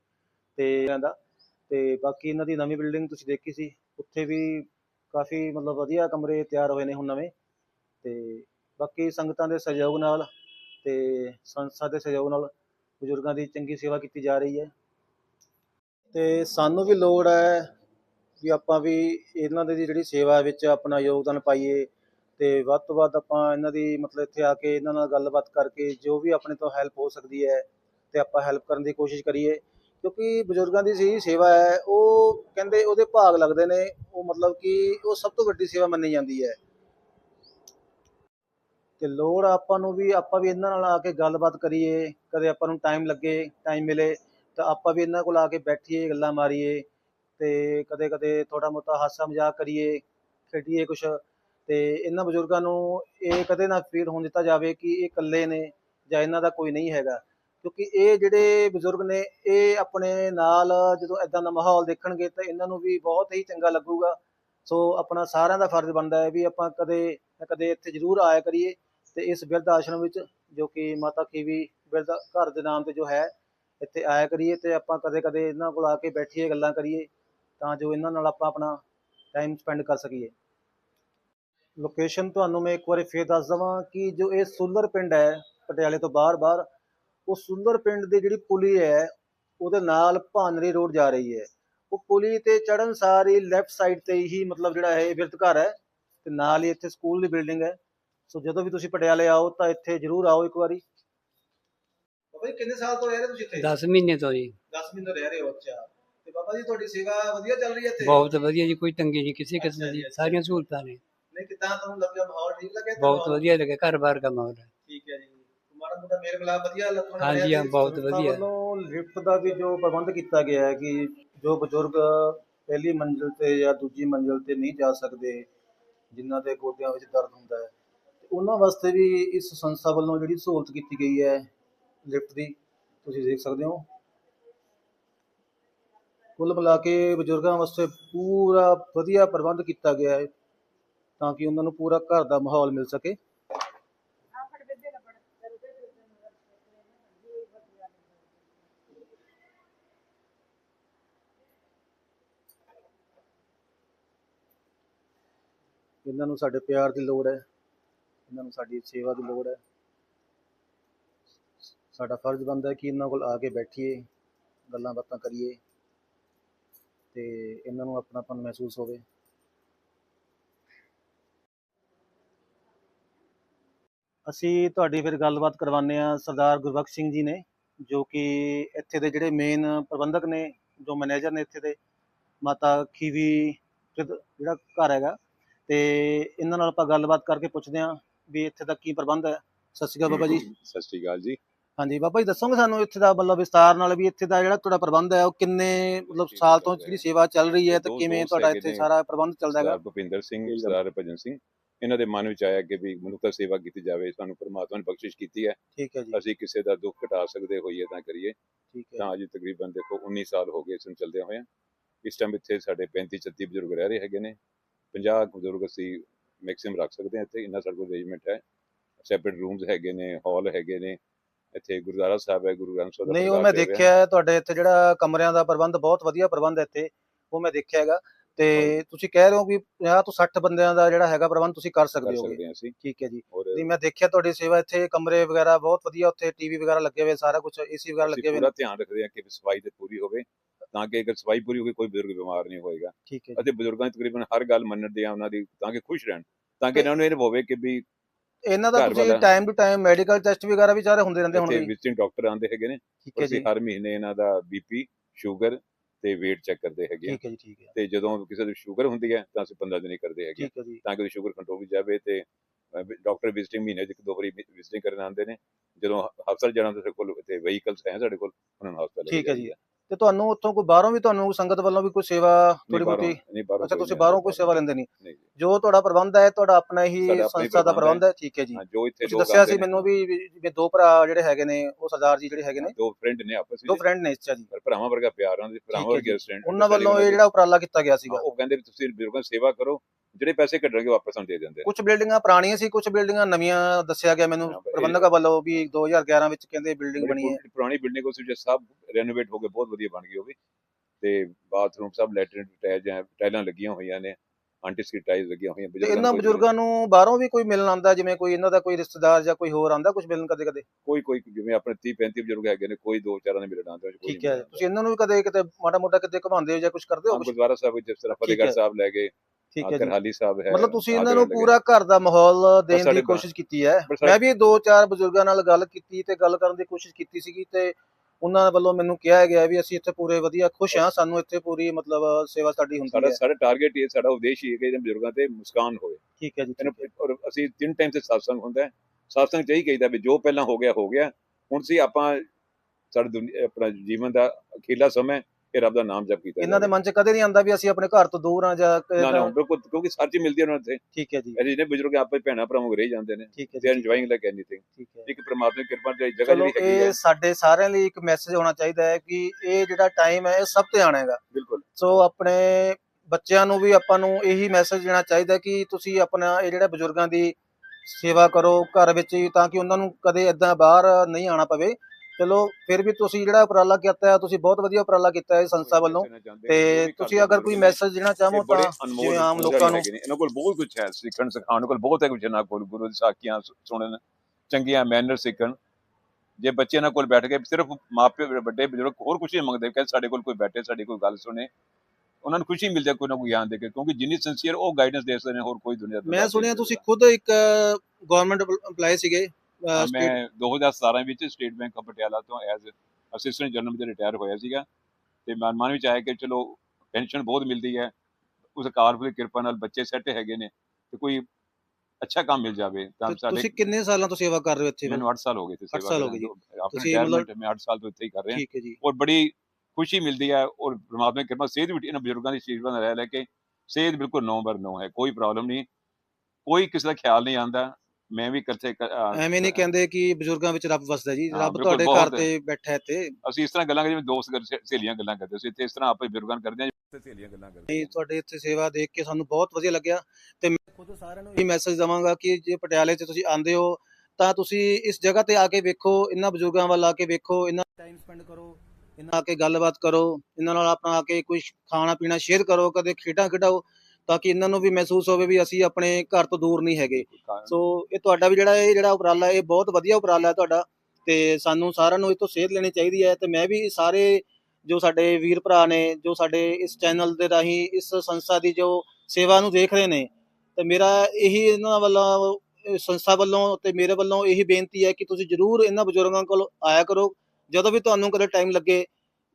ਤੇ ਕਹਿੰਦਾ ਤੇ ਬਾਕੀ ਇਹਨਾਂ ਦੀ ਨਵੀਂ ਬਿਲਡਿੰਗ ਤੁਸੀਂ ਦੇਖੀ ਸੀ, ਉੱਥੇ ਵੀ ਕਾਫੀ ਮਤਲਬ ਵਧੀਆ ਕਮਰੇ ਤਿਆਰ ਹੋਏ ਨੇ ਹੁਣ ਨਵੇਂ, ਤੇ ਬਾਕੀ ਸੰਗਤਾਂ ਦੇ ਸਹਿਯੋਗ ਨਾਲ ਤੇ ਸੰਸਥਾ ਦੇ ਸਹਿਯੋਗ ਨਾਲ ਬਜ਼ੁਰਗਾਂ ਦੀ ਚੰਗੀ ਸੇਵਾ ਕੀਤੀ ਜਾ ਰਹੀ ਹੈ। ਤੇ ਸਾਨੂੰ ਵੀ ਲੋੜ ਹੈ ਵੀ ਆਪਾਂ ਵੀ ਇਹਨਾਂ ਦੀ ਜਿਹੜੀ ਸੇਵਾ ਵਿੱਚ ਆਪਣਾ ਯੋਗਦਾਨ ਪਾਈਏ ਤੇ ਵੱਧ ਤੋਂ ਵੱਧ ਆਪਾਂ ਇਹਨਾਂ ਦੀ ਮਤਲਬ ਇੱਥੇ ਆ ਕੇ ਇਹਨਾਂ ਨਾਲ ਗੱਲਬਾਤ ਕਰਕੇ ਜੋ ਵੀ ਆਪਣੇ ਤੋਂ ਹੈਲਪ ਹੋ ਸਕਦੀ ਹੈ ਤੇ ਆਪਾਂ ਹੈਲਪ ਕਰਨ ਦੀ ਕੋਸ਼ਿਸ਼ ਕਰੀਏ। ਕਿਉਂਕਿ ਬਜ਼ੁਰਗਾਂ ਦੀ ਜਿਹੜੀ ਸੇਵਾ ਹੈ, ਉਹ ਕਹਿੰਦੇ ਉਹਦੇ ਭਾਗ ਲੱਗਦੇ ਨੇ, ਉਹ ਮਤਲਬ ਕਿ ਉਹ ਸਭ ਤੋਂ ਵੱਡੀ ਸੇਵਾ ਮੰਨੀ ਜਾਂਦੀ ਹੈ। ਤੇ ਲੋੜ ਆਪਾਂ ਨੂੰ ਵੀ, ਆਪਾਂ ਵੀ ਇਹਨਾਂ ਨਾਲ ਆ ਕੇ ਗੱਲਬਾਤ ਕਰੀਏ, ਕਦੇ ਆਪਾਂ ਨੂੰ ਟਾਈਮ ਲੱਗੇ ਟਾਈਮ ਮਿਲੇ, ਤਾਂ ਆਪਾਂ ਵੀ ਇਹਨਾਂ ਕੋਲ ਆ ਕੇ ਬੈਠੀਏ, ਗੱਲਾਂ ਮਾਰੀਏ ਤੇ ਕਦੇ ਕਦੇ ਥੋੜਾ ਮੋਟਾ ਹਾਸਾ ਮਜ਼ਾਕ ਕਰੀਏ, ਖੇਡੀਏ ਕੁਛ ਤੇ ਇਹਨਾਂ ਬਜ਼ੁਰਗਾਂ ਨੂੰ ਇਹ ਕਦੇ ਨਾ ਫੀਲ ਹੋਣ ਦਿੱਤਾ ਜਾਵੇ ਕਿ ਇਹ ਇਕੱਲੇ ਨੇ ਜਾਂ ਇਹਨਾਂ ਦਾ ਕੋਈ ਨਹੀਂ ਹੈਗਾ। ਕਿਉਂਕਿ ਇਹ ਜਿਹੜੇ ਬਜ਼ੁਰਗ ਨੇ, ਇਹ ਆਪਣੇ ਨਾਲ ਜਦੋਂ ਇਦਾਂ ਦਾ ਮਾਹੌਲ ਦੇਖਣਗੇ ਤਾਂ ਇਹਨਾਂ ਨੂੰ ਵੀ ਬਹੁਤ ਹੀ ਚੰਗਾ ਲੱਗੂਗਾ। ਸੋ ਆਪਣਾ ਸਾਰਿਆਂ ਦਾ ਫਰਜ਼ ਬਣਦਾ ਹੈ ਵੀ ਆਪਾਂ ਕਦੇ ਕਦੇ ਇੱਥੇ ਜ਼ਰੂਰ ਆਇਆ ਕਰੀਏ। ਤੇ ਇਸ ਬਿਰਧ ਆਸ਼ਰਮ ਵਿੱਚ ਜੋ ਕਿ ਮਾਤਾ ਖੀਵੀ ਬਿਰਧ ਘਰ ਦੇ ਨਾਮ ਤੇ ਜੋ ਹੈ, ਇੱਥੇ ਆਇਆ ਕਰੀਏ ਤੇ ਆਪਾਂ ਕਦੇ ਕਦੇ ਇਹਨਾਂ ਕੋਲ ਆ ਕੇ ਬੈਠੀਏ, ਗੱਲਾਂ ਕਰੀਏ ਤਾਂ ਜੋ ਇਹਨਾਂ ਨਾਲ ਆਪਾਂ ਆਪਣਾ ਟਾਈਮ ਸਪੈਂਡ ਕਰ ਸਕੀਏ। ਲੋਕੇਸ਼ਨ ਤੁਹਾਨੂੰ ਮੈਂ ਇੱਕ ਵਾਰੀ ਫੇਰ ਦੱਸ ਦਵਾਂ ਕਿ ਜੋ ਇਹ ਸੁੰਦਰ ਪਿੰਡ ਹੈ, ਪਟਿਆਲੇ ਤੋਂ ਬਾਹਰ-ਬਾਹਰ, ਉਹ ਸੁੰਦਰ ਪਿੰਡ ਦੀ ਜਿਹੜੀ ਪੁਲੀ ਹੈ, ਉਹਦੇ ਨਾਲ ਭਾਨਰੀ ਰੋਡ ਜਾ ਰਹੀ ਹੈ। ਉਹ ਪੁਲੀ ਤੇ ਚੜਨ ਸਾਰੀ ਲੈਫਟ ਸਾਈਡ ਤੇ ਹੀ ਮਤਲਬ ਜਿਹੜਾ ਹੈ ਇਹ ਬਿਰਧ ਘਰ ਹੈ, ਤੇ ਨਾਲ ਹੀ ਇੱਥੇ ਸਕੂਲ ਦੀ ਬਿਲਡਿੰਗ ਹੈ। ਸੋ ਜਦੋਂ ਵੀ ਤੁਸੀਂ ਪਟਿਆਲੇ ਆਓ ਤਾਂ ਇੱਥੇ ਜ਼ਰੂਰ ਆਓ ਇੱਕ ਵਾਰੀ। ਬਾਬਾ ਜੀ ਕਿੰਨੇ ਸਾਲ ਤੋਂ ਰਹਿ ਰਹੇ ਤੁਸੀਂ ਇੱਥੇ? 10 ਮਹੀਨੇ ਤੋਂ ਜੀ। 10 ਮਹੀਨੇ ਰਹਿ ਰਹੇ ਹੋ ਅੱਛਾ। ਤੇ ਬਾਬਾ ਜੀ ਤੁਹਾਡੀ ਸੇਵਾ ਵਧੀਆ ਚੱਲ ਰਹੀ ਹੈ ਇੱਥੇ? ਬਹੁਤ ਵਧੀਆ ਜੀ ਕੋਈ ਤੰਗੀ ਨਹੀਂ ਕਿਸੇ ਕਿਸਮ ਦੀ। ਸਾਰੀਆਂ ਸਹੂਲਤਾਂ ਨੇ। ਨਹੀਂ ਕਿਦਾਂ ਤੁਹਾਨੂੰ ਲੱਗਿਆ? ਮਾਹੌਲ ਠੀਕ ਲੱਗਿਆ ਬਹੁਤ? ਵਧੀਆ ਲੱਗੇ ਘਰ-ਬਾਰ ਦਾ ਮਾਹੌਲ ਠੀਕ ਹੈ ਜੀ। ਮਾੜਾ ਮੋਟਾ ਮੇਲ ਮਿਲਾਪ ਵਧੀਆ ਲੱਗਣ ਹਾਂਜੀ, ਹਾਂ, ਬਹੁਤ ਵਧੀਆ। ਵੱਲੋਂ ਲਿਫਟ ਦਾ ਵੀ ਜੋ ਪ੍ਰਬੰਧ ਕੀਤਾ ਗਿਆ ਹੈ ਕਿ ਜੋ ਬਜ਼ੁਰਗ ਪਹਿਲੀ ਮੰਜ਼ਿਲ ਤੇ ਜਾਂ ਦੂਜੀ ਮੰਜ਼ਿਲ ਤੇ ਨਹੀਂ ਜਾ ਸਕਦੇ ਜਿਨ੍ਹਾਂ ਦੇ ਗੋਡਿਆਂ ਵਿੱਚ ਦਰਦ ਹੁੰਦਾ ਹੈ ਉਹਨਾਂ ਵਾਸਤੇ ਵੀ ਇਸ ਸੰਸਥਾ ਵੱਲੋਂ ਜਿਹੜੀ ਸਹੂਲਤ ਕੀਤੀ ਗਈ ਹੈ ਲਿਫਟ ਦੀ, ਤੁਸੀਂ ਦੇਖ ਸਕਦੇ ਹੋ। ਕੁੱਲ ਮਿਲਾ ਕੇ ਬਜ਼ੁਰਗਾਂ ਵਾਸਤੇ ਪੂਰਾ ਵਧੀਆ ਪ੍ਰਬੰਧ ਕੀਤਾ ਗਿਆ ਹੈ ਤਾਂ ਕਿ ਉਹਨਾਂ ਨੂੰ ਪੂਰਾ ਘਰ ਦਾ ਮਾਹੌਲ ਮਿਲ ਸਕੇ। ਇਹਨਾਂ ਨੂੰ ਸਾਡੇ ਪਿਆਰ ਦੀ ਲੋੜ ਹੈ। ਇਹਨਾਂ ਨੂੰ ਸਾਡੀ ਸੇਵਾ ਦੀ ਲੋੜ ਹੈ। ਸਾਡਾ ਫਰਜ਼ ਬਣਦਾ ਹੈ ਕਿ ਇਹਨਾਂ ਕੋਲ ਆ ਕੇ ਬੈਠੀਏ, ਗੱਲਾਂ ਬਾਤਾਂ ਕਰੀਏ ਤੇ ਇਹਨਾਂ ਨੂੰ ਆਪਣਾਪਨ ਮਹਿਸੂਸ ਹੋਵੇ। ਅਸੀਂ ਤੁਹਾਡੀ ਫਿਰ ਗੱਲਬਾਤ ਕਰਵਾਉਂਦੇ ਆ ਸਰਦਾਰ ਗੁਰਬਖਸ਼ ਸਿੰਘ ਜੀ ਨੇ, ਜੋ ਕਿ ਇੱਥੇ ਦੇ ਜਿਹੜੇ ਮੇਨ ਪ੍ਰਬੰਧਕ ਨੇ, ਜੋ ਮੈਨੇਜਰ ਨੇ ਇੱਥੇ ਦੇ, ਮਾਤਾ ਖੀਵੀ ਜਿਹੜਾ ਘਰ ਹੈਗਾ ਤੇ ਇਹਨਾਂ ਨਾਲ ਆਪਾਂ ਗੱਲਬਾਤ ਕਰਕੇ ਪੁੱਛਦੇ ਹਾਂ। ਵੀ ਇੱਥੇ ਦਾ ਕੀ ਪ੍ਰਬੰਧ ਹੈ? ਸਤਿ ਸ਼੍ਰੀ ਅਕਾਲ ਬਾਬਾ ਜੀ। ਸਤਿ ਸ਼੍ਰੀ ਅਕਾਲ ਜੀ। ਹਾਂਜੀ ਬਾਬਾ ਜੀ ਦੱਸੋਗੇ ਸਾਨੂੰ ਇੱਥੇ ਦਾ ਮਤਲਬ ਵਿਸਤਾਰ ਨਾਲ ਵੀ ਇੱਥੇ ਦਾ ਜਿਹੜਾ ਤੁਹਾਡਾ ਪ੍ਰਬੰਧ ਹੈ ਉਹ ਕਿੰਨੇ ਮਤਲਬ ਸਾਲ ਤੋਂ ਜਿਹੜੀ ਸੇਵਾ ਚੱਲ ਰਹੀ ਹੈ ਤੇ ਕਿਵੇਂ ਤੁਹਾਡਾ ਇੱਥੇ। ਸਾਰਾ ਪ੍ਰਬੰਧ ਚੱਲਦਾ ਹੈਗਾ? ਭੁਪਿੰਦਰ ਸਿੰਘ। ਸਰਦਾਰ ਭਜਨ ਸਿੰਘ ਇਹਨਾਂ ਦੇ ਮਨ ਵਿੱਚ ਆਇਆ ਕਿ ਵੀ ਮਨੁੱਖਤਾ ਸੇਵਾ ਕੀਤੀ ਜਾਵੇ ਸਾਨੂੰ ਪਰਮਾਤਮਾ ਨੇ ਬਖਸ਼ਿਸ਼ ਕੀਤੀ ਹੈ। ਠੀਕ ਹੈ ਜੀ। ਅਸੀਂ ਕਿਸੇ ਦਾ ਦੁੱਖ ਘਟਾ ਸਕਦੇ ਹੋਈਏ ਤਾਂ ਕਰੀਏ। ਠੀਕ ਹੈ। ਤਾਂ ਅਜੇ ਤਕਰੀਬਨ ਦੇਖੋ 19 ਸਾਲ ਹੋ ਗਏ ਇਸ ਨੂੰ ਚੱਲਦੇ ਹੋਏ ਇਸ ਟਾਈਮ ਇੱਥੇ ਸਾਡੇ 35 36 ਬਜ਼ੁਰਗ ਰਹਿ ਰਹੇ ਹੈਗੇ ਨੇ। 50 ਬਜ਼ੁਰਗ ਅਸੀਂ ਮੈਕਸਿਮਮ ਰੱਖ ਸਕਦੇ ਹਾਂ ਇੱਥੇ ਇੰਨਾ ਸਾਡੇ ਕੋਲ ਅਰੇਂਜਮੈਂਟ ਹੈ। ਸੈਪਰੇਟ ਰੂਮਸ ਹੈਗੇ ਨੇ ਹਾਲ ਹੈਗੇ ਨੇ ਇੱਥੇ ਗੁਰਦੁਆਰਾ ਸਾਹਿਬ ਹੈ ਗੁਰੂ ਗ੍ਰੰਥ ਸਾਹਿਬ ਨਹੀਂ ਉਹ ਮੈਂ। ਦੇਖਿਆ ਤੁਹਾਡੇ ਇੱਥੇ ਜਿਹੜਾ ਕਮਰਿਆਂ ਦਾ ਪ੍ਰਬੰਧ ਬਹੁਤ ਵਧੀਆ ਪ੍ਰਬੰਧ ਹੈ ਇੱਥੇ ਉਹ ਮੈਂ ਦੇਖਿਆ ਹੈਗਾ। ਤੇ ਤੁਸੀਂ ਕਹਿ ਰਹੇ ਹੋ ਕਿ 50 ਤੋਂ 60 ਬੰਦਿਆਂ ਦਾ ਜਿਹੜਾ ਹੈਗਾ ਪ੍ਰਬੰਧ ਤੁਸੀਂ ਕਰ ਸਕਦੇ ਹਾਂ ਠੀਕ ਹੈ ਜੀ। ਨਹੀਂ ਮੈਂ ਦੇਖਿਆ ਤੁਹਾਡੀ ਸੇਵਾ ਇੱਥੇ ਕਮਰੇ ਵਗੈਰਾ ਬਹੁਤ ਵਧੀਆ ਉੱਥੇ ਟੀਵੀ ਵਗੈਰਾ ਲੱਗੇ ਹੋਏ ਸਾਰਾ ਕੁਝ ਏਸੀ ਵਗੈਰਾ ਲੱਗੇ ਹੋਏ ਪੂਰਾ ਧਿਆਨ ਰੱਖਦੇ ਹਾਂ ਕਿ ਸਫ਼ਾਈ ਤੇ ਪੂਰੀ ਹੋਵੇ। ਤਾਂ ਕਿ ਅਗਰ ਸਫ਼ਾਈ ਪੂਰੀ ਹੋ ਗਈ ਕੋਈ ਬਜ਼ੁਰਗ ਬਿਮਾਰ ਨਹੀਂ ਹੋਏਗਾ। ਠੀਕ ਹੈ ਜੀ। ਅਤੇ ਬਜ਼ੁਰਗਾਂ ਦੀ ਤਕਰੀਬਨ ਹਰ ਗੱਲ ਮੰਨਦੇ ਆ ਉਹਨਾਂ ਦੀ ਤਾਂ ਕਿ ਖੁਸ਼ ਰਹਿਣ। ਤਾਂ ਕਿ ਇਹਨਾਂ ਨੂੰ ਇਹ ਹੋਵੇ ਕਿ ਵੀ ਇਹਨਾਂ ਦਾ ਤੁਸੀਂ time to time medical test ਵਗੈਰਾ ਵੀ ਸਾਰੇ ਹੁੰਦੇ ਰਹਿੰਦੇ ਹੋਣਗੇ ਵਿਜ਼ਿਟਿੰਗ ਡਾਕਟਰ ਆਉਂਦੇ ਹੈਗੇ ਨੇ। ਅਸੀਂ ਹਰ ਮਹੀਨੇ ਇਹਨਾਂ ਦਾ ਬੀਪੀ ਸ਼ੂਗਰ ਤੇ weight ਚੈੱਕ ਕਰਦੇ ਹੈਗੇ ਠੀਕ ਹੈ ਜੀ ਠੀਕ ਹੈ। ਤੇ ਜਦੋਂ ਕਿਸੇ ਦੀ ਸ਼ੂਗਰ ਹੁੰਦੀ ਹੈ ਤਾਂ ਅਸੀਂ 15 ਦਿਨ ਕਰਦੇ ਹੈਗੇ ਤਾਂ ਕਿ ਉਹਦੀ ਸ਼ੂਗਰ ਕੰਟਰੋਲ ਵਿੱਚ ਜਾਵੇ ਤੇ ਡਾਕਟਰ ਵਿਜ਼ਿਟਿੰਗ ਮਹੀਨੇ ਇੱਕ ਦੋ ਵਾਰੀ ਵਿਜ਼ਿਟਿੰਗ ਕਰਨ ਆਉਂਦੇ ਨੇ। ਜਦੋਂ ਹਸਪਤਾਲ ਜਾਣਾ ਤਾਂ ਕੋਲ ਤੇ ਵਹੀਕਲਸ ਹੈ ਸਾਡੇ ਕੋਲ ਉਹਨਾਂ ਨੂੰ ਹਸਪਤਾਲ ਠੀਕ ਹੈ ਜੀ। ਤੇ ਤੁਹਾਨੂੰ ਉੱਥੋਂ ਕੋਈ ਬਾਹਰੋਂ ਵੀ ਤੁਹਾਨੂੰ ਸੰਗਤ ਵੱਲੋਂ ਵੀ ਕੋਈ ਸੇਵਾ ਥੋੜੀ ਬਹੁਤੀ ਅੱਛਾ ਤੁਸੀਂ ਬਾਹਰੋਂ ਕੋਈ। ਸੇਵਾ ਲੈਂਦੇ ਨਹੀਂ। ਜੀ। ਤੁਹਾਡਾ ਪ੍ਰਬੰਧ ਹੈ ਤੁਹਾਡਾ ਆਪਣਾ ਹੀ ਸੰਸਥਾ ਦਾ ਪ੍ਰਬੰਧ ਹੈ। ਠੀਕ ਹੈ ਜੀ। ਜੋ ਇੱਥੇ ਤੁਸੀਂ ਲੋਕ ਦੱਸਿਆ ਸੀ ਮੈਨੂੰ ਵੀ ਜਿਵੇਂ ਦੋ ਭਰਾ ਜਿਹੜੇ ਹੈਗੇ ਨੇ ਉਹ ਸਰਦਾਰ ਜੀ ਜਿਹੜੇ ਹੈਗੇ ਨੇ। ਦੋ ਫਰੈਂਡ ਨੇ ਆਪਸ ਦੋ ਵਿੱਚ ਫਰੈਂਡ ਨੇ ਅੱਛਾ ਜੀ। ਭਰਾਵਾਂ ਵਰਗਾ ਪਿਆਰ ਉਹਨਾਂ ਦੇ ਭਰਾਵਾਂ ਵਰਗੇ। ਰੈਸਟੋਰੈਂਟ ਉਹਨਾਂ ਵੱਲੋਂ ਇਹ ਜਿਹੜਾ ਉਪਰਾਲਾ ਕੀਤਾ ਗਿਆ ਸੀਗਾ। ਉਹ ਕਹਿੰਦੇ ਵੀ ਤੁਸੀਂ ਬਜ਼ੁਰਗਾਂ ਦੀ ਸੇਵਾ ਕਰੋ। ਜਿਹੜੇ ਪੈਸੇ ਕੱਢਣਗੇ ਵਾਪਸ ਸਾਨੂੰ ਦੇ ਦਿੰਦੇ ਨੇ ਕੁਝ ਬਿਲਡਿੰਗਾਂ ਪੁਰਾਣੀਆਂ ਸੀ ਕੁਝ ਬਿਲਡਿੰਗਾਂ ਨਵੀਆਂ ਦੱਸਿਆ ਗਿਆ ਮੈਨੂੰ। ਪ੍ਰਬੰਧਕਾਂ ਵੱਲੋਂ ਵੀ 2011 ਵਿੱਚ ਕਹਿੰਦੇ ਬਿਲਡਿੰਗ ਬਣੀ ਹੈ। ਪੁਰਾਣੀ ਬਿਲਡਿੰਗ ਉਸ ਵਿੱਚ ਸਭ ਰੈਨੋਵੇਟ ਹੋ ਕੇ ਬਹੁਤ ਵਧੀਆ ਬਣ ਗਈ ਉਹ ਵੀ। ਤੇ ਬਾਥਰੂਮ ਸਭ ਲੈਟਰਿਨ ਅਟੈਚ ਹੈ ਟਾਈਲਾਂ ਲੱਗੀਆਂ ਹੋਈਆਂ ਨੇ ਆਂਟੀਸਕੀ ਟਾਈਲਸ ਲੱਗੀਆਂ ਹੋਈਆਂ ਤੇ ਇਹਨਾਂ ਨੂੰ ਬਜ਼ੁਰਗਾਂ ਨੂੰ ਬਾਹਰੋਂ ਵੀ ਕੋਈ ਮਿਲਣ ਆਉਂਦਾ ਜਿਵੇਂ ਕੋਈ ਇਹਨਾਂ ਦਾ ਕੋਈ ਰਿਸ਼ਤੇਦਾਰ ਜਾਂ ਕੋਈ ਹੋਰ ਆਉਂਦਾ ਕੁਝ ਮਿਲਣ ਕਦੇ ਕਦੇ ਕੋਈ ਕੋਈ ਜਿਵੇਂ ਆਪਣੇ 30 35 ਬਜ਼ੁਰਗ ਹੈਗੇ ਨੇ ਕੋਈ ਦੋ ਚਾਰਾਂ ਦੇ ਮਿਲਣ ਆਉਂਦੇ ਕੋਈ ਠੀਕ ਹੈ ਤੁਸੀਂ ਇਹਨਾਂ ਨੂੰ ਵੀ ਕਦੇ ਕਿਤੇ ਮਾੜਾ ਮੋਟਾ ਕਿਤੇ ਘੁਮਾਉਂਦੇ ਹੋ ਜਾਂ ਕੁਝ ਕਰਦੇ ਹੋ? ਗੁਰਦੁਆਰਾ ਸਾਹਿਬ ਵਿੱਚ ਜਿਸ ਤਰ੍ਹਾਂ। ਫਤਿਹਗੜ੍ਹ ਸਾਹਿਬ ਲੈ ਗਏ। ਠੀਕ ਹੈ ਜੀ। ਕਰਹਾਲੀ ਸਾਹਿਬ ਹੈ ਮਤਲਬ ਤੁਸੀਂ ਇਹਨਾਂ ਨੂੰ। ਪੂਰਾ ਘਰ ਦਾ ਮਾਹੌਲ ਦੇਣ ਸਾਡੇ ਦੀ ਕੋਸ਼ਿਸ਼ ਕੀਤੀ ਹੈ। ਸਾਡੇ- ਮੈਂ ਵੀ ਦੋ ਚਾਰ ਬਜ਼ੁਰਗਾਂ ਨਾਲ ਗੱਲ ਕੀਤੀ ਤੇ ਗੱਲ ਕਰਨ ਦੀ ਕੋਸ਼ਿਸ਼ ਕੀਤੀ ਸੀਗੀ ਤੇ ਉਹਨਾਂ ਵੱਲੋਂ ਮੈਨੂੰ ਕਿਹਾ ਗਿਆ ਵੀ ਅਸੀਂ ਇੱਥੇ ਪੂਰੇ ਵਧੀਆ ਖੁਸ਼ ਹਾਂ ਸਾਨੂੰ ਇੱਥੇ ਪੂਰੀ ਮਤਲਬ ਸੇਵਾ ਸਾਡੀ ਹੁੰਦੀ ਸਾਡਾ ਹੈ। ਸਾਡਾ ਟਾਰਗੇਟ ਇਹ ਸਾਡਾ ਉਦੇਸ਼ ਹੀ ਹੈ ਕਿ ਬਜ਼ੁਰਗਾਂ ਤੇ ਮੁਸਕਾਨ ਹੋਵੇ। ਠੀਕ ਹੈ ਜੀ ਹੈ। ਔਰ ਅਸੀਂ ਤਿੰਨ ਟਾਈਮ ਤੇ satsang ਹੁੰਦਾ ਹੈ। satsang ਚ ਇਹੀ ਕਹੀਦਾ ਵੀ ਜੋ ਪਹਿਲਾਂ ਹੋ ਗਿਆ ਹੋ ਗਿਆ। ਹੁਣ ਸੀ ਆਪਾਂ ਸਾਡੇ ਆਪਣਾ ਜੀਵਨ ਦਾ ਅਖੀਲਾ ਸਮਾਂ ਇਹ ਰੱਬ ਦਾ ਨਾਮ ਜਪ ਕੀਤਾ ਇਹਨਾਂ ਦੇ। ਮਨ 'ਚ ਕਦੇ ਨਹੀਂ ਆਉਂਦਾ ਵੀ ਅਸੀਂ ਆਪਣੇ ਘਰ ਤੋਂ ਦੂਰ ਹਾਂ ਜਾਂ ਨਾ ਨਾ ਬਿਲਕੁਲ ਕਿਉਂਕਿ ਹਰ ਚੀਜ਼ ਮਿਲਦੀ ਉਹਨਾਂ ਤੇ ਠੀਕ ਹੈ ਜੀ। ਅਜੇ ਜਿਹਨੇ ਬਜ਼ੁਰਗ ਆਪੇ ਭੈਣਾਂ ਭਰਾਵਾਂ ਨੂੰ ਰਹੀ ਜਾਂਦੇ ਨੇ। ਠੀਕ ਹੈ ਦੇ ਇੰਜੋਇੰਗ ਲਾਈਕ ਐਨੀਥਿੰਗ ਠੀਕ ਹੈ। ਇੱਕ ਪ੍ਰਮਾਤਮਾ ਦੀ ਕਿਰਪਾ ਨਾਲ ਜਗ੍ਹਾ ਜਿਹੜੀ ਹੈਗੀ ਹੈ। ਇਹ ਸਾਡੇ ਸਾਰਿਆਂ ਲਈ ਇੱਕ ਮੈਸੇਜ ਹੋਣਾ ਚਾਹੀਦਾ ਹੈ ਕਿ ਇਹ ਜਿਹੜਾ ਟਾਈਮ ਹੈ ਇਹ ਸਭ ਤੇ ਆਣਾ ਹੈਗਾ। ਬਿਲਕੁਲ। ਸੋ ਆਪਣੇ ਬੱਚਿਆਂ ਨੂੰ ਵੀ ਆਪਾਂ ਨੂੰ ਇਹੀ ਮੈਸੇਜ ਦੇਣਾ ਚਾਹੀਦਾ ਕਿ ਤੁਸੀਂ ਆਪਣਾ ਇਹ ਜਿਹੜੇ ਬਜ਼ੁਰਗਾਂ ਦੀ ਸੇਵਾ ਕਰੋ ਘਰ ਵਿੱਚ ਤਾਂ ਕਿ ਉਹਨਾਂ ਨੂੰ ਕਦੇ ਇਦਾਂ ਬਾਹਰ ਨਹੀਂ ਆਉਣਾ ਪਵੇ। ਚਲੋ ਫਿਰ ਵੀ ਤੁਸੀਂ ਜਿਹੜਾ ਉਪਰਾਲਾ ਕੀਤਾ ਹੈ ਤੁਸੀਂ ਬਹੁਤ ਵਧੀਆ ਉਪਰਾਲਾ ਕੀਤਾ ਹੈ ਸੰਸਥਾ ਵੱਲੋਂ ਤੇ ਤੁਸੀਂ ਅਗਰ ਕੋਈ ਮੈਸੇਜ ਦੇਣਾ ਚਾਹੋ ਤਾਂ ਜਿਵੇਂ ਆਮ ਲੋਕਾਂ ਨੂੰ ਨੇ। ਇਹਨਾਂ ਕੋਲ ਬਹੁਤ ਕੁਝ ਹੈ ਸਿੱਖਣ ਸਿਖਾਉਣ ਕੋਲ ਬਹੁਤ ਹੈ ਕੁਝ ਇਹਨਾਂ ਕੋਲ ਗੁਰੂ ਦੀ ਸਾਖੀਆਂ ਸੁਣਨ ਚੰਗੀਆਂ ਮੈਨਰ ਸਿੱਖਣ ਜੇ ਬੱਚੇ ਇਹਨਾਂ ਕੋਲ ਬੈਠ ਕੇ ਸਿਰਫ ਮਾਪੇ ਵੱਡੇ ਬਜ਼ੁਰਗ ਹੋਰ ਕੁਝ ਨਹੀਂ ਮੰਗਦੇ ਕਿ ਸਾਡੇ ਕੋਲ ਕੋਈ ਬੈਠੇ ਸਾਡੀ ਕੋਈ ਗੱਲ ਸੁਣੇ ਉਹਨਾਂ ਨੂੰ ਖੁਸ਼ੀ ਮਿਲਦੀ ਹੈ ਕੋਈ ਨਾ ਕੋਈ ਗਿਆਨ ਦੇ ਕੇ ਕਿਉਂਕਿ ਜਿੰਨੀ ਸਿੰਸੀਅਰ ਉਹ ਗਾਈਡੈਂਸ ਦੇ ਸਕਦੇ ਨੇ ਹੋਰ ਕੋਈ ਦੁਨੀਆ ਮੈਂ ਸੁਣਿਆ ਤੁਸੀਂ। ਖੁਦ ਇੱਕ ਗਵਰਨਮੈਂਟ EMPLOYE ਸੀਗੇ ਮੈਂ 2017 ਵਿੱਚ ਸਟੇਟ ਬੈਂਕ ਆਫ ਪਟਿਆਲਾ ਤੋਂ as assistant general manager retire ਹੋਇਆ ਸੀਗਾ ਤੇ ਮਨ ਮਨ ਵਿੱਚ ਆਇਆ ਕਿ ਚਲੋ ਪੈਨਸ਼ਨ ਬਹੁਤ ਮਿਲਦੀ ਹੈ ਉਸ ਕਾਰਪੋਰੇਟ ਦੀ ਕਿਰਪਾ ਨਾਲ ਬੱਚੇ ਸੈੱਟ ਹੈਗੇ ਨੇ ਤੇ ਕੋਈ ਅੱਛਾ ਕੰਮ ਮਿਲ ਜਾਵੇ ਤਾਂ ਸਾਡੇ ਤੁਸੀਂ ਕਿੰਨੇ ਸਾਲਾਂ ਤੋਂ ਸੇਵਾ ਕਰ ਰਹੇ ਹੋ ਇੱਥੇ ਮੈਨੂੰ 8 ਸਾਲ ਹੋ ਗਏ ਤੇ ਸੇਵਾ ਸਾਲ ਹੋ ਗਏ ਤੁਸੀਂ ਮਤਲਬ- ਰਿਟਾਇਰਮੈਂਟ ਮੈਂ 8 ਸਾਲ ਤੋਂ ਇੱਥੇ ਹੀ ਕਰ ਰਿਹਾ। ਠੀਕ ਹੈ ਜੀ। ਔਰ ਬੜੀ ਖੁਸ਼ੀ ਮਿਲਦੀ ਹੈ ਔਰ ਪ੍ਰਮਾਤਮਾ ਦੀ ਕਿਰਪਾ ਸਿਹਤ ਵੀ ਇਹਨਾਂ ਬਜ਼ੁਰਗਾਂ ਦੀ ਆਸ਼ੀਰਵਾਦ ਰਹਿ ਲੈ ਕੇ ਸਿਹਤ ਬਿਲਕੁਲ ਨੌ ਬਰ ਨੌ ਹੈ ਕੋਈ ਪ੍ਰੋਬਲਮ ਨਹੀਂ। ਕੋਈ ਕਿਸੇ ਦਾ ਖਿਆਲ ਨਹੀਂ ਆਂਦਾ ਮੈਂ ਵੀ ਅਹ ਐਵੇਂ ਨਹੀਂ ਕਹਿੰਦੇ ਕਿ ਬਜ਼ੁਰਗਾਂ ਵਿੱਚ ਰੱਬ ਵਸਦਾ ਜੀ ਰੱਬ ਤੁਹਾਡੇ ਘਰ ਤੇ ਬੈਠਾ ਹੈ ਤੇ ਅਸੀਂ ਇਸ ਤਰ੍ਹਾਂ ਗੱਲਾਂ ਕਰਦੇ ਜਿਵੇਂ ਦੋਸਤ ਸਹੇਲੀਆਂ ਗੱਲਾਂ ਕਰਦੇ ਸੀ ਤੇ ਇਸ ਤਰ੍ਹਾਂ ਆਪੇ ਬਜ਼ੁਰਗਾਂ ਕਰਦੇ ਹਾਂ ਜਿਵੇਂ ਸਹੇਲੀਆਂ ਗੱਲਾਂ ਕਰਦੇ ਨਹੀਂ ਤੁਹਾਡੇ ਇੱਥੇ ਸੇਵਾ ਦੇਖ ਕੇ ਸਾਨੂੰ ਬਹੁਤ ਵਧੀਆ ਲੱਗਿਆ ਤੇ ਮੈਂ ਖੁਦ ਸਾਰਿਆਂ ਨੂੰ ਇਹ ਮੈਸੇਜ ਦਵਾਂਗਾ ਕਿ ਜੇ ਪਟਿਆਲੇ 'ਚ ਤੁਸੀਂ ਆਂਦੇ ਹੋ ਤਾਂ ਤੁਸੀਂ ਇਸ ਜਗ੍ਹਾ ਤੇ ਆ ਕੇ ਵੇਖੋ ਇਹਨਾਂ ਬਜ਼ੁਰਗਾਂ ਵੱਲ ਆ ਕੇ ਵੇਖੋ ਇਹਨਾਂ ਟਾਈਮ ਸਪੈਂਡ ਕਰੋ ਇਹਨਾਂ ਆ ਕੇ ਗੱਲਬਾਤ ਕਰੋ ਇਹਨਾਂ ਨਾਲ ਆਪਣਾ ਆ ਕੇ ਕੋਈ ਖਾਣਾ ਪੀਣਾ ਸ਼ੇਅਰ ਕਰੋ ਕਦੇ ਖੇਡਾਂ ਖਿਡਾਓ। ਤਾਂ ਕਿ ਇਹਨਾਂ ਨੂੰ ਵੀ ਮਹਿਸੂਸ ਹੋਵੇ ਵੀ ਅਸੀਂ ਆਪਣੇ ਘਰ ਤੋਂ ਦੂਰ ਨਹੀਂ ਹੈਗੇ। ਸੋ ਇਹ ਤੁਹਾਡਾ ਵੀ ਜਿਹੜਾ ਇਹ ਜਿਹੜਾ ਉਪਰਾਲਾ ਇਹ ਬਹੁਤ ਵਧੀਆ ਉਪਰਾਲਾ ਹੈ ਤੁਹਾਡਾ ਤੇ ਸਾਨੂੰ ਸਾਰਿਆਂ ਨੂੰ ਇਹ ਤੋਂ ਸੇਧ ਲੈਣੀ ਚਾਹੀਦੀ ਹੈ ਤੇ ਮੈਂ ਵੀ ਸਾਰੇ ਜੋ ਸਾਡੇ ਵੀਰ ਭਰਾ ਨੇ ਜੋ ਸਾਡੇ ਇਸ ਚੈਨਲ ਦੇ ਰਾਹੀਂ ਇਸ ਸੰਸਥਾ ਦੀ ਜੋ ਸੇਵਾ ਨੂੰ ਦੇਖ ਰਹੇ ਨੇ ਤੇ ਮੇਰਾ ਇਹੀ ਇਹਨਾਂ ਵੱਲੋਂ ਸੰਸਥਾ ਵੱਲੋਂ ਤੇ ਮੇਰੇ ਵੱਲੋਂ ਇਹੀ ਬੇਨਤੀ ਹੈ ਕਿ ਤੁਸੀਂ ਜਰੂਰ ਇਹਨਾਂ ਬਜ਼ੁਰਗਾਂ ਕੋਲ ਆਇਆ ਕਰੋ। ਜਦੋਂ ਵੀ ਤੁਹਾਨੂੰ ਕਦੇ ਟਾਈਮ ਲੱਗੇ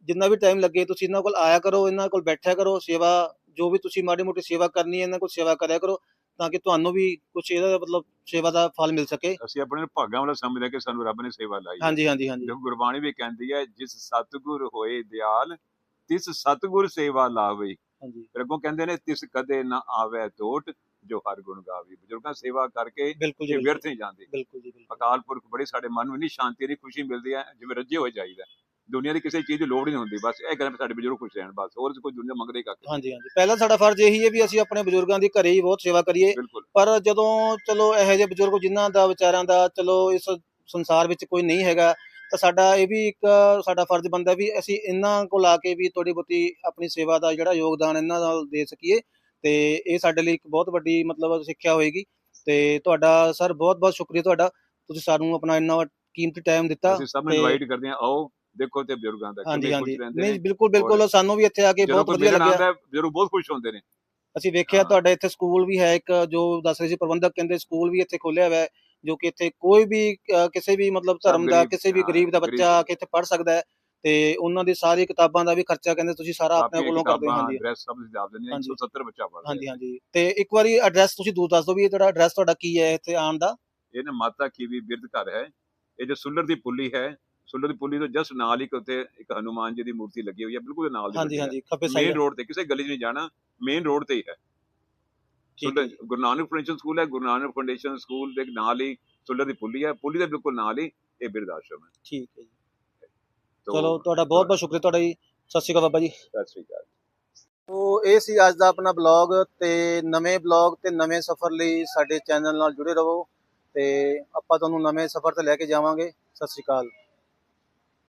ਜਿੰਨਾ ਵੀ ਟਾਈਮ ਲੱਗੇ ਤੁਸੀਂ ਇਹਨਾਂ ਕੋਲ ਆਇਆ ਕਰੋ ਇਹਨਾਂ ਕੋਲ ਬੈਠਿਆ ਕਰੋ ਸੇਵਾ ਜੋ ਵੀ ਤੁਸੀਂ ਮਾੜੀ ਮੋਟੀ ਸੇਵਾ ਕਰਨੀ ਹੈ ਇਹਨਾਂ ਕੋਲ ਸੇਵਾ ਕਰਿਆ ਕਰੋ ਤਾਂ ਕਿ ਤੁਹਾਨੂੰ ਵੀ ਕੁਝ ਇਹਦਾ ਮਤਲਬ ਸੇਵਾ ਦਾ ਫਲ ਮਿਲ ਸਕੇ। ਅਸੀਂ ਆਪਣੇ ਭਾਗਾਂ ਵਾਲਾ ਸਮਝਦੇ ਕਿ ਸਾਨੂੰ ਰੱਬ ਨੇ ਸੇਵਾ ਲਾਈ ਹੈ। ਹਾਂਜੀ ਹਾਂਜੀ ਹਾਂਜੀ। ਦੇਖੋ ਗੁਰਬਾਣੀ ਵੀ ਕਹਿੰਦੀ ਹੈ ਜਿਸ ਸਤਿਗੁਰ ਹੋਏ ਦਿਆਲ ਤਿਸ ਸਤਿਗੁਰ ਸੇਵਾ ਲਾਵੇ। ਹਾਂਜੀ। ਫਿਰ ਅੱਗੋਂ ਕਹਿੰਦੇ ਨੇ ਤਿਸ ਕਦੇ ਨਾ ਆਵੇ ਟੋਟ ਜੋ ਹਰ ਗੁਣ ਗਾਵੇ। ਬਜ਼ੁਰਗਾਂ ਸੇਵਾ ਕਰਕੇ ਜੀ ਇਹ ਵਿਅਰਥ ਨਹੀਂ ਜਾਂਦੇ। ਬਿਲਕੁਲ ਜੀ ਬਿਲਕੁਲ। ਅਕਾਲ ਪੁਰਖ ਬੜੀ ਸਾਡੇ ਮਨ ਨੂੰ ਇੰਨੀ ਸ਼ਾਂਤੀ ਦੀ ਖੁਸ਼ੀ ਮਿਲਦੀ ਹੈ ਜਿਵੇਂ ਰੱਜੇ ਹੋਏ ਜਾਈਦਾ। ਦੁਨੀਆ ਦੀ ਕਿਸੇ ਚੀਜ਼ ਦੀ ਲੋੜ ਨਹੀਂ ਹੁੰਦੀ ਬਸ ਇਹ ਗੱਲ ਸਾਡੇ ਬਜ਼ੁਰਗ ਖੁਸ਼ ਰਹਿਣ ਬਸ ਹੋਰ ਕੋਈ ਦੁਨੀਆ ਮੰਗਦੇ ਕੱਖ। ਹਾਂਜੀ ਹਾਂਜੀ। ਪਹਿਲਾ ਸਾਡਾ ਫਰਜ਼ ਇਹੀ ਹੈ ਵੀ ਅਸੀਂ ਆਪਣੇ ਬਜ਼ੁਰਗਾਂ ਦੀ ਘਰੇ ਹੀ ਬਹੁਤ ਸੇਵਾ ਕਰੀਏ। ਪਰ ਜਦੋਂ ਚਲੋ ਇਹੋ ਜਿਹੇ ਬਜ਼ੁਰਗ ਜਿਨ੍ਹਾਂ ਦਾ ਵਿਚਾਰਿਆਂ ਦਾ ਚਲੋ ਇਸ ਸੰਸਾਰ ਵਿੱਚ ਕੋਈ ਨਹੀਂ ਹੈਗਾ ਤਾਂ ਸਾਡਾ ਇਹ ਵੀ ਇੱਕ ਸਾਡਾ ਫਰਜ਼ ਬਣਦਾ ਵੀ ਅਸੀਂ ਇਹਨਾਂ ਕੋਲ ਆ ਕੇ ਵੀ ਥੋੜੀ ਬਹੁਤੀ ਆਪਣੀ ਸੇਵਾ ਦਾ ਜਿਹੜਾ ਯੋਗਦਾਨ ਇਹਨਾਂ ਨਾਲ ਦੇ ਸਕੀਏ। ਤੇ ਇਹ ਸਾਡੇ ਲਈ ਇੱਕ ਬਹੁਤ ਵੱਡੀ ਮਤਲਬ ਸਿੱਖਿਆ ਹੋਏਗੀ। ਤੇ ਤੁਹਾਡਾ ਸਰ ਬਹੁਤ ਬਹੁਤ ਸ਼ੁਕਰੀਆ ਤੁਹਾਡਾ। ਤੁਸੀਂ ਸਾਨੂੰ ਆਪਣਾ ਇੰਨਾ ਕੀਮਤੀ ਟਾਈਮ ਦਿੱਤਾ ਅਸੀਂ ਸਭ ਨੂੰ ਇਨਵਾਈਟ ਕਰਦੇ ਹਾਂ ਆਓ। ਦੇਖੋ ਤੇ ਬਜ਼ੁਰਗਾਂ ਦਾ ਹਾਂਜੀ ਕਿੰਨੇ ਹਾਂਜੀ। ਖੁਸ਼ ਰਹਿੰਦੇ ਨਹੀਂ ਬਿਲਕੁਲ ਬਿਲਕੁਲ। ਸਾਨੂੰ ਵੀ ਇੱਥੇ ਆ ਕੇ ਬਹੁਤ ਵਧੀਆ ਲੱਗਿਆ। ਬਜ਼ੁਰਗ ਬਹੁਤ ਖੁਸ਼ ਹੁੰਦੇ ਨੇ। ਅਸੀਂ ਵੇਖਿਆ। ਤੁਹਾਡੇ ਇੱਥੇ ਸਕੂਲ ਵੀ ਹੈ ਇੱਕ ਜੋ ਦੱਸ ਰਹੇ ਸੀ ਪ੍ਰਬੰਧਕ ਕਹਿੰਦੇ ਸਕੂਲ ਵੀ ਇੱਥੇ ਖੋਲਿਆ ਹੋਇਆ ਹੈ ਜੋ ਕਿ ਇੱਥੇ ਕੋਈ ਵੀ ਕਿਸੇ ਵੀ ਮਤਲਬ ਧਰਮ ਦਾ ਕਿਸੇ ਵੀ ਗਰੀਬ ਦਾ ਬੱਚਾ ਆ ਕੇ ਇੱਥੇ ਪੜ੍ਹ ਸਕਦਾ ਹੈ ਤੇ ਉਹਨਾਂ ਦੀ ਸਾਰੀ ਕਿਤਾਬਾਂ ਦਾ ਵੀ ਖਰਚਾ ਕਹਿੰਦੇ ਤੁਸੀਂ ਸਾਰਾ ਆਪਣੇ ਕੋਲੋਂ ਕਰਦੇ ਹੋ ਹਾਂਜੀ। ਐਡਰੈਸ ਸਭ ਦੇ ਦੱਸ ਦਿੰਦੇ ਹਾਂ ਹਾਂਜੀ। 170 ਬੱਚਾ ਪੜ੍ਹਦਾ ਹਾਂਜੀ ਹਾਂਜੀ। ਤੇ ਇੱਕ ਵਾਰੀ ਐਡਰੈਸ ਤੁਸੀਂ ਦੂਰ ਦੱਸ ਦਿਓ ਵੀ ਇਹ ਜਿਹੜਾ ਐਡਰੈਸ ਤੁਹਾਡਾ ਕੀ ਹੈ ਇੱਥੇ ਆਉਣ ਦਾ? ਇਹ ਨਾ ਮਾਤਾ ਕੀਵੀ ਬਿਰਧ ਘਰ ਹੈ ਇਹ ਜੋ ਸੁੱਲਰ ਦੀ ਪੁੱਲੀ ਹੈ ਸੁੱਲਰ ਦੀ ਪੁੱਲੀ ਤੋਂ ਜਸਟ ਨਾਲ ਹੀ ਉੱਥੇ ਇੱਕ ਹਨੂਮਾਨ ਜੀ ਦੀ ਮੂਰਤੀ ਲੱਗੀ ਹੋਈ ਹੈ ਬਿਲਕੁਲ ਨਾਲ ਦੀ ਹਾਂਜੀ ਹਾਂਜੀ ਖੱਬੇ ਸਾਈਡ ਮੇਨ ਰੋਡ ਤੇ ਕਿਸੇ ਗਲੀ 'ਚ ਨਹੀਂ ਜਾਣਾ ਮੇਨ ਰੋਡ ਤੇ ਹੀ ਹੈ। ਗੁਰੂ ਨਾਨਕ ਫਾਊਂਡੇਸ਼ਨ ਸਕੂਲ ਹੈ ਗੁਰੂ ਨਾਨਕ ਫਾਊਂਡੇਸ਼ਨ ਸਕੂਲ ਦੇ ਨਾਲ ਹੀ ਸੁੱਲਰ ਦੀ ਪੁੱਲੀ ਹੈ। ਪੁੱਲੀ ਦੇ ਬਿਲਕੁਲ ਨਾਲ ਹੀ ਇਹ ਬਿਰਧ ਆਸ਼ਰਮ ਹੈ। ਠੀਕ ਹੈ ਜੀ। ਚਲੋ ਤੁਹਾਡਾ ਬਹੁਤ ਬਹੁਤ ਸ਼ੁਕਰੀਆ ਤੁਹਾਡਾ ਜੀ। ਸਤਿ ਸ਼੍ਰੀ ਅਕਾਲ ਬਾਬਾ ਜੀ। ਸਤਿ ਸ਼੍ਰੀ ਅਕਾਲ। ਤੋ ਇਹ ਸੀ ਅੱਜ ਦਾ ਆਪਣਾ ਬਲੌਗ ਤੇ ਨਵੇਂ ਬਲੌਗ ਤੇ ਨਵੇਂ ਸਫ਼ਰ ਲਈ ਸਾਡੇ ਚੈਨਲ ਨਾਲ ਜੁੜੇ ਰਹੋ ਤੇ ਆਪਾਂ ਤੁਹਾਨੂੰ ਨਵੇਂ ਸਫ਼ਰ ਤੇ ਲੈ ਕੇ ਜਾਵਾਂਗੇ। ਸਤਿ ਸ਼੍ਰੀ ਅਕਾਲ।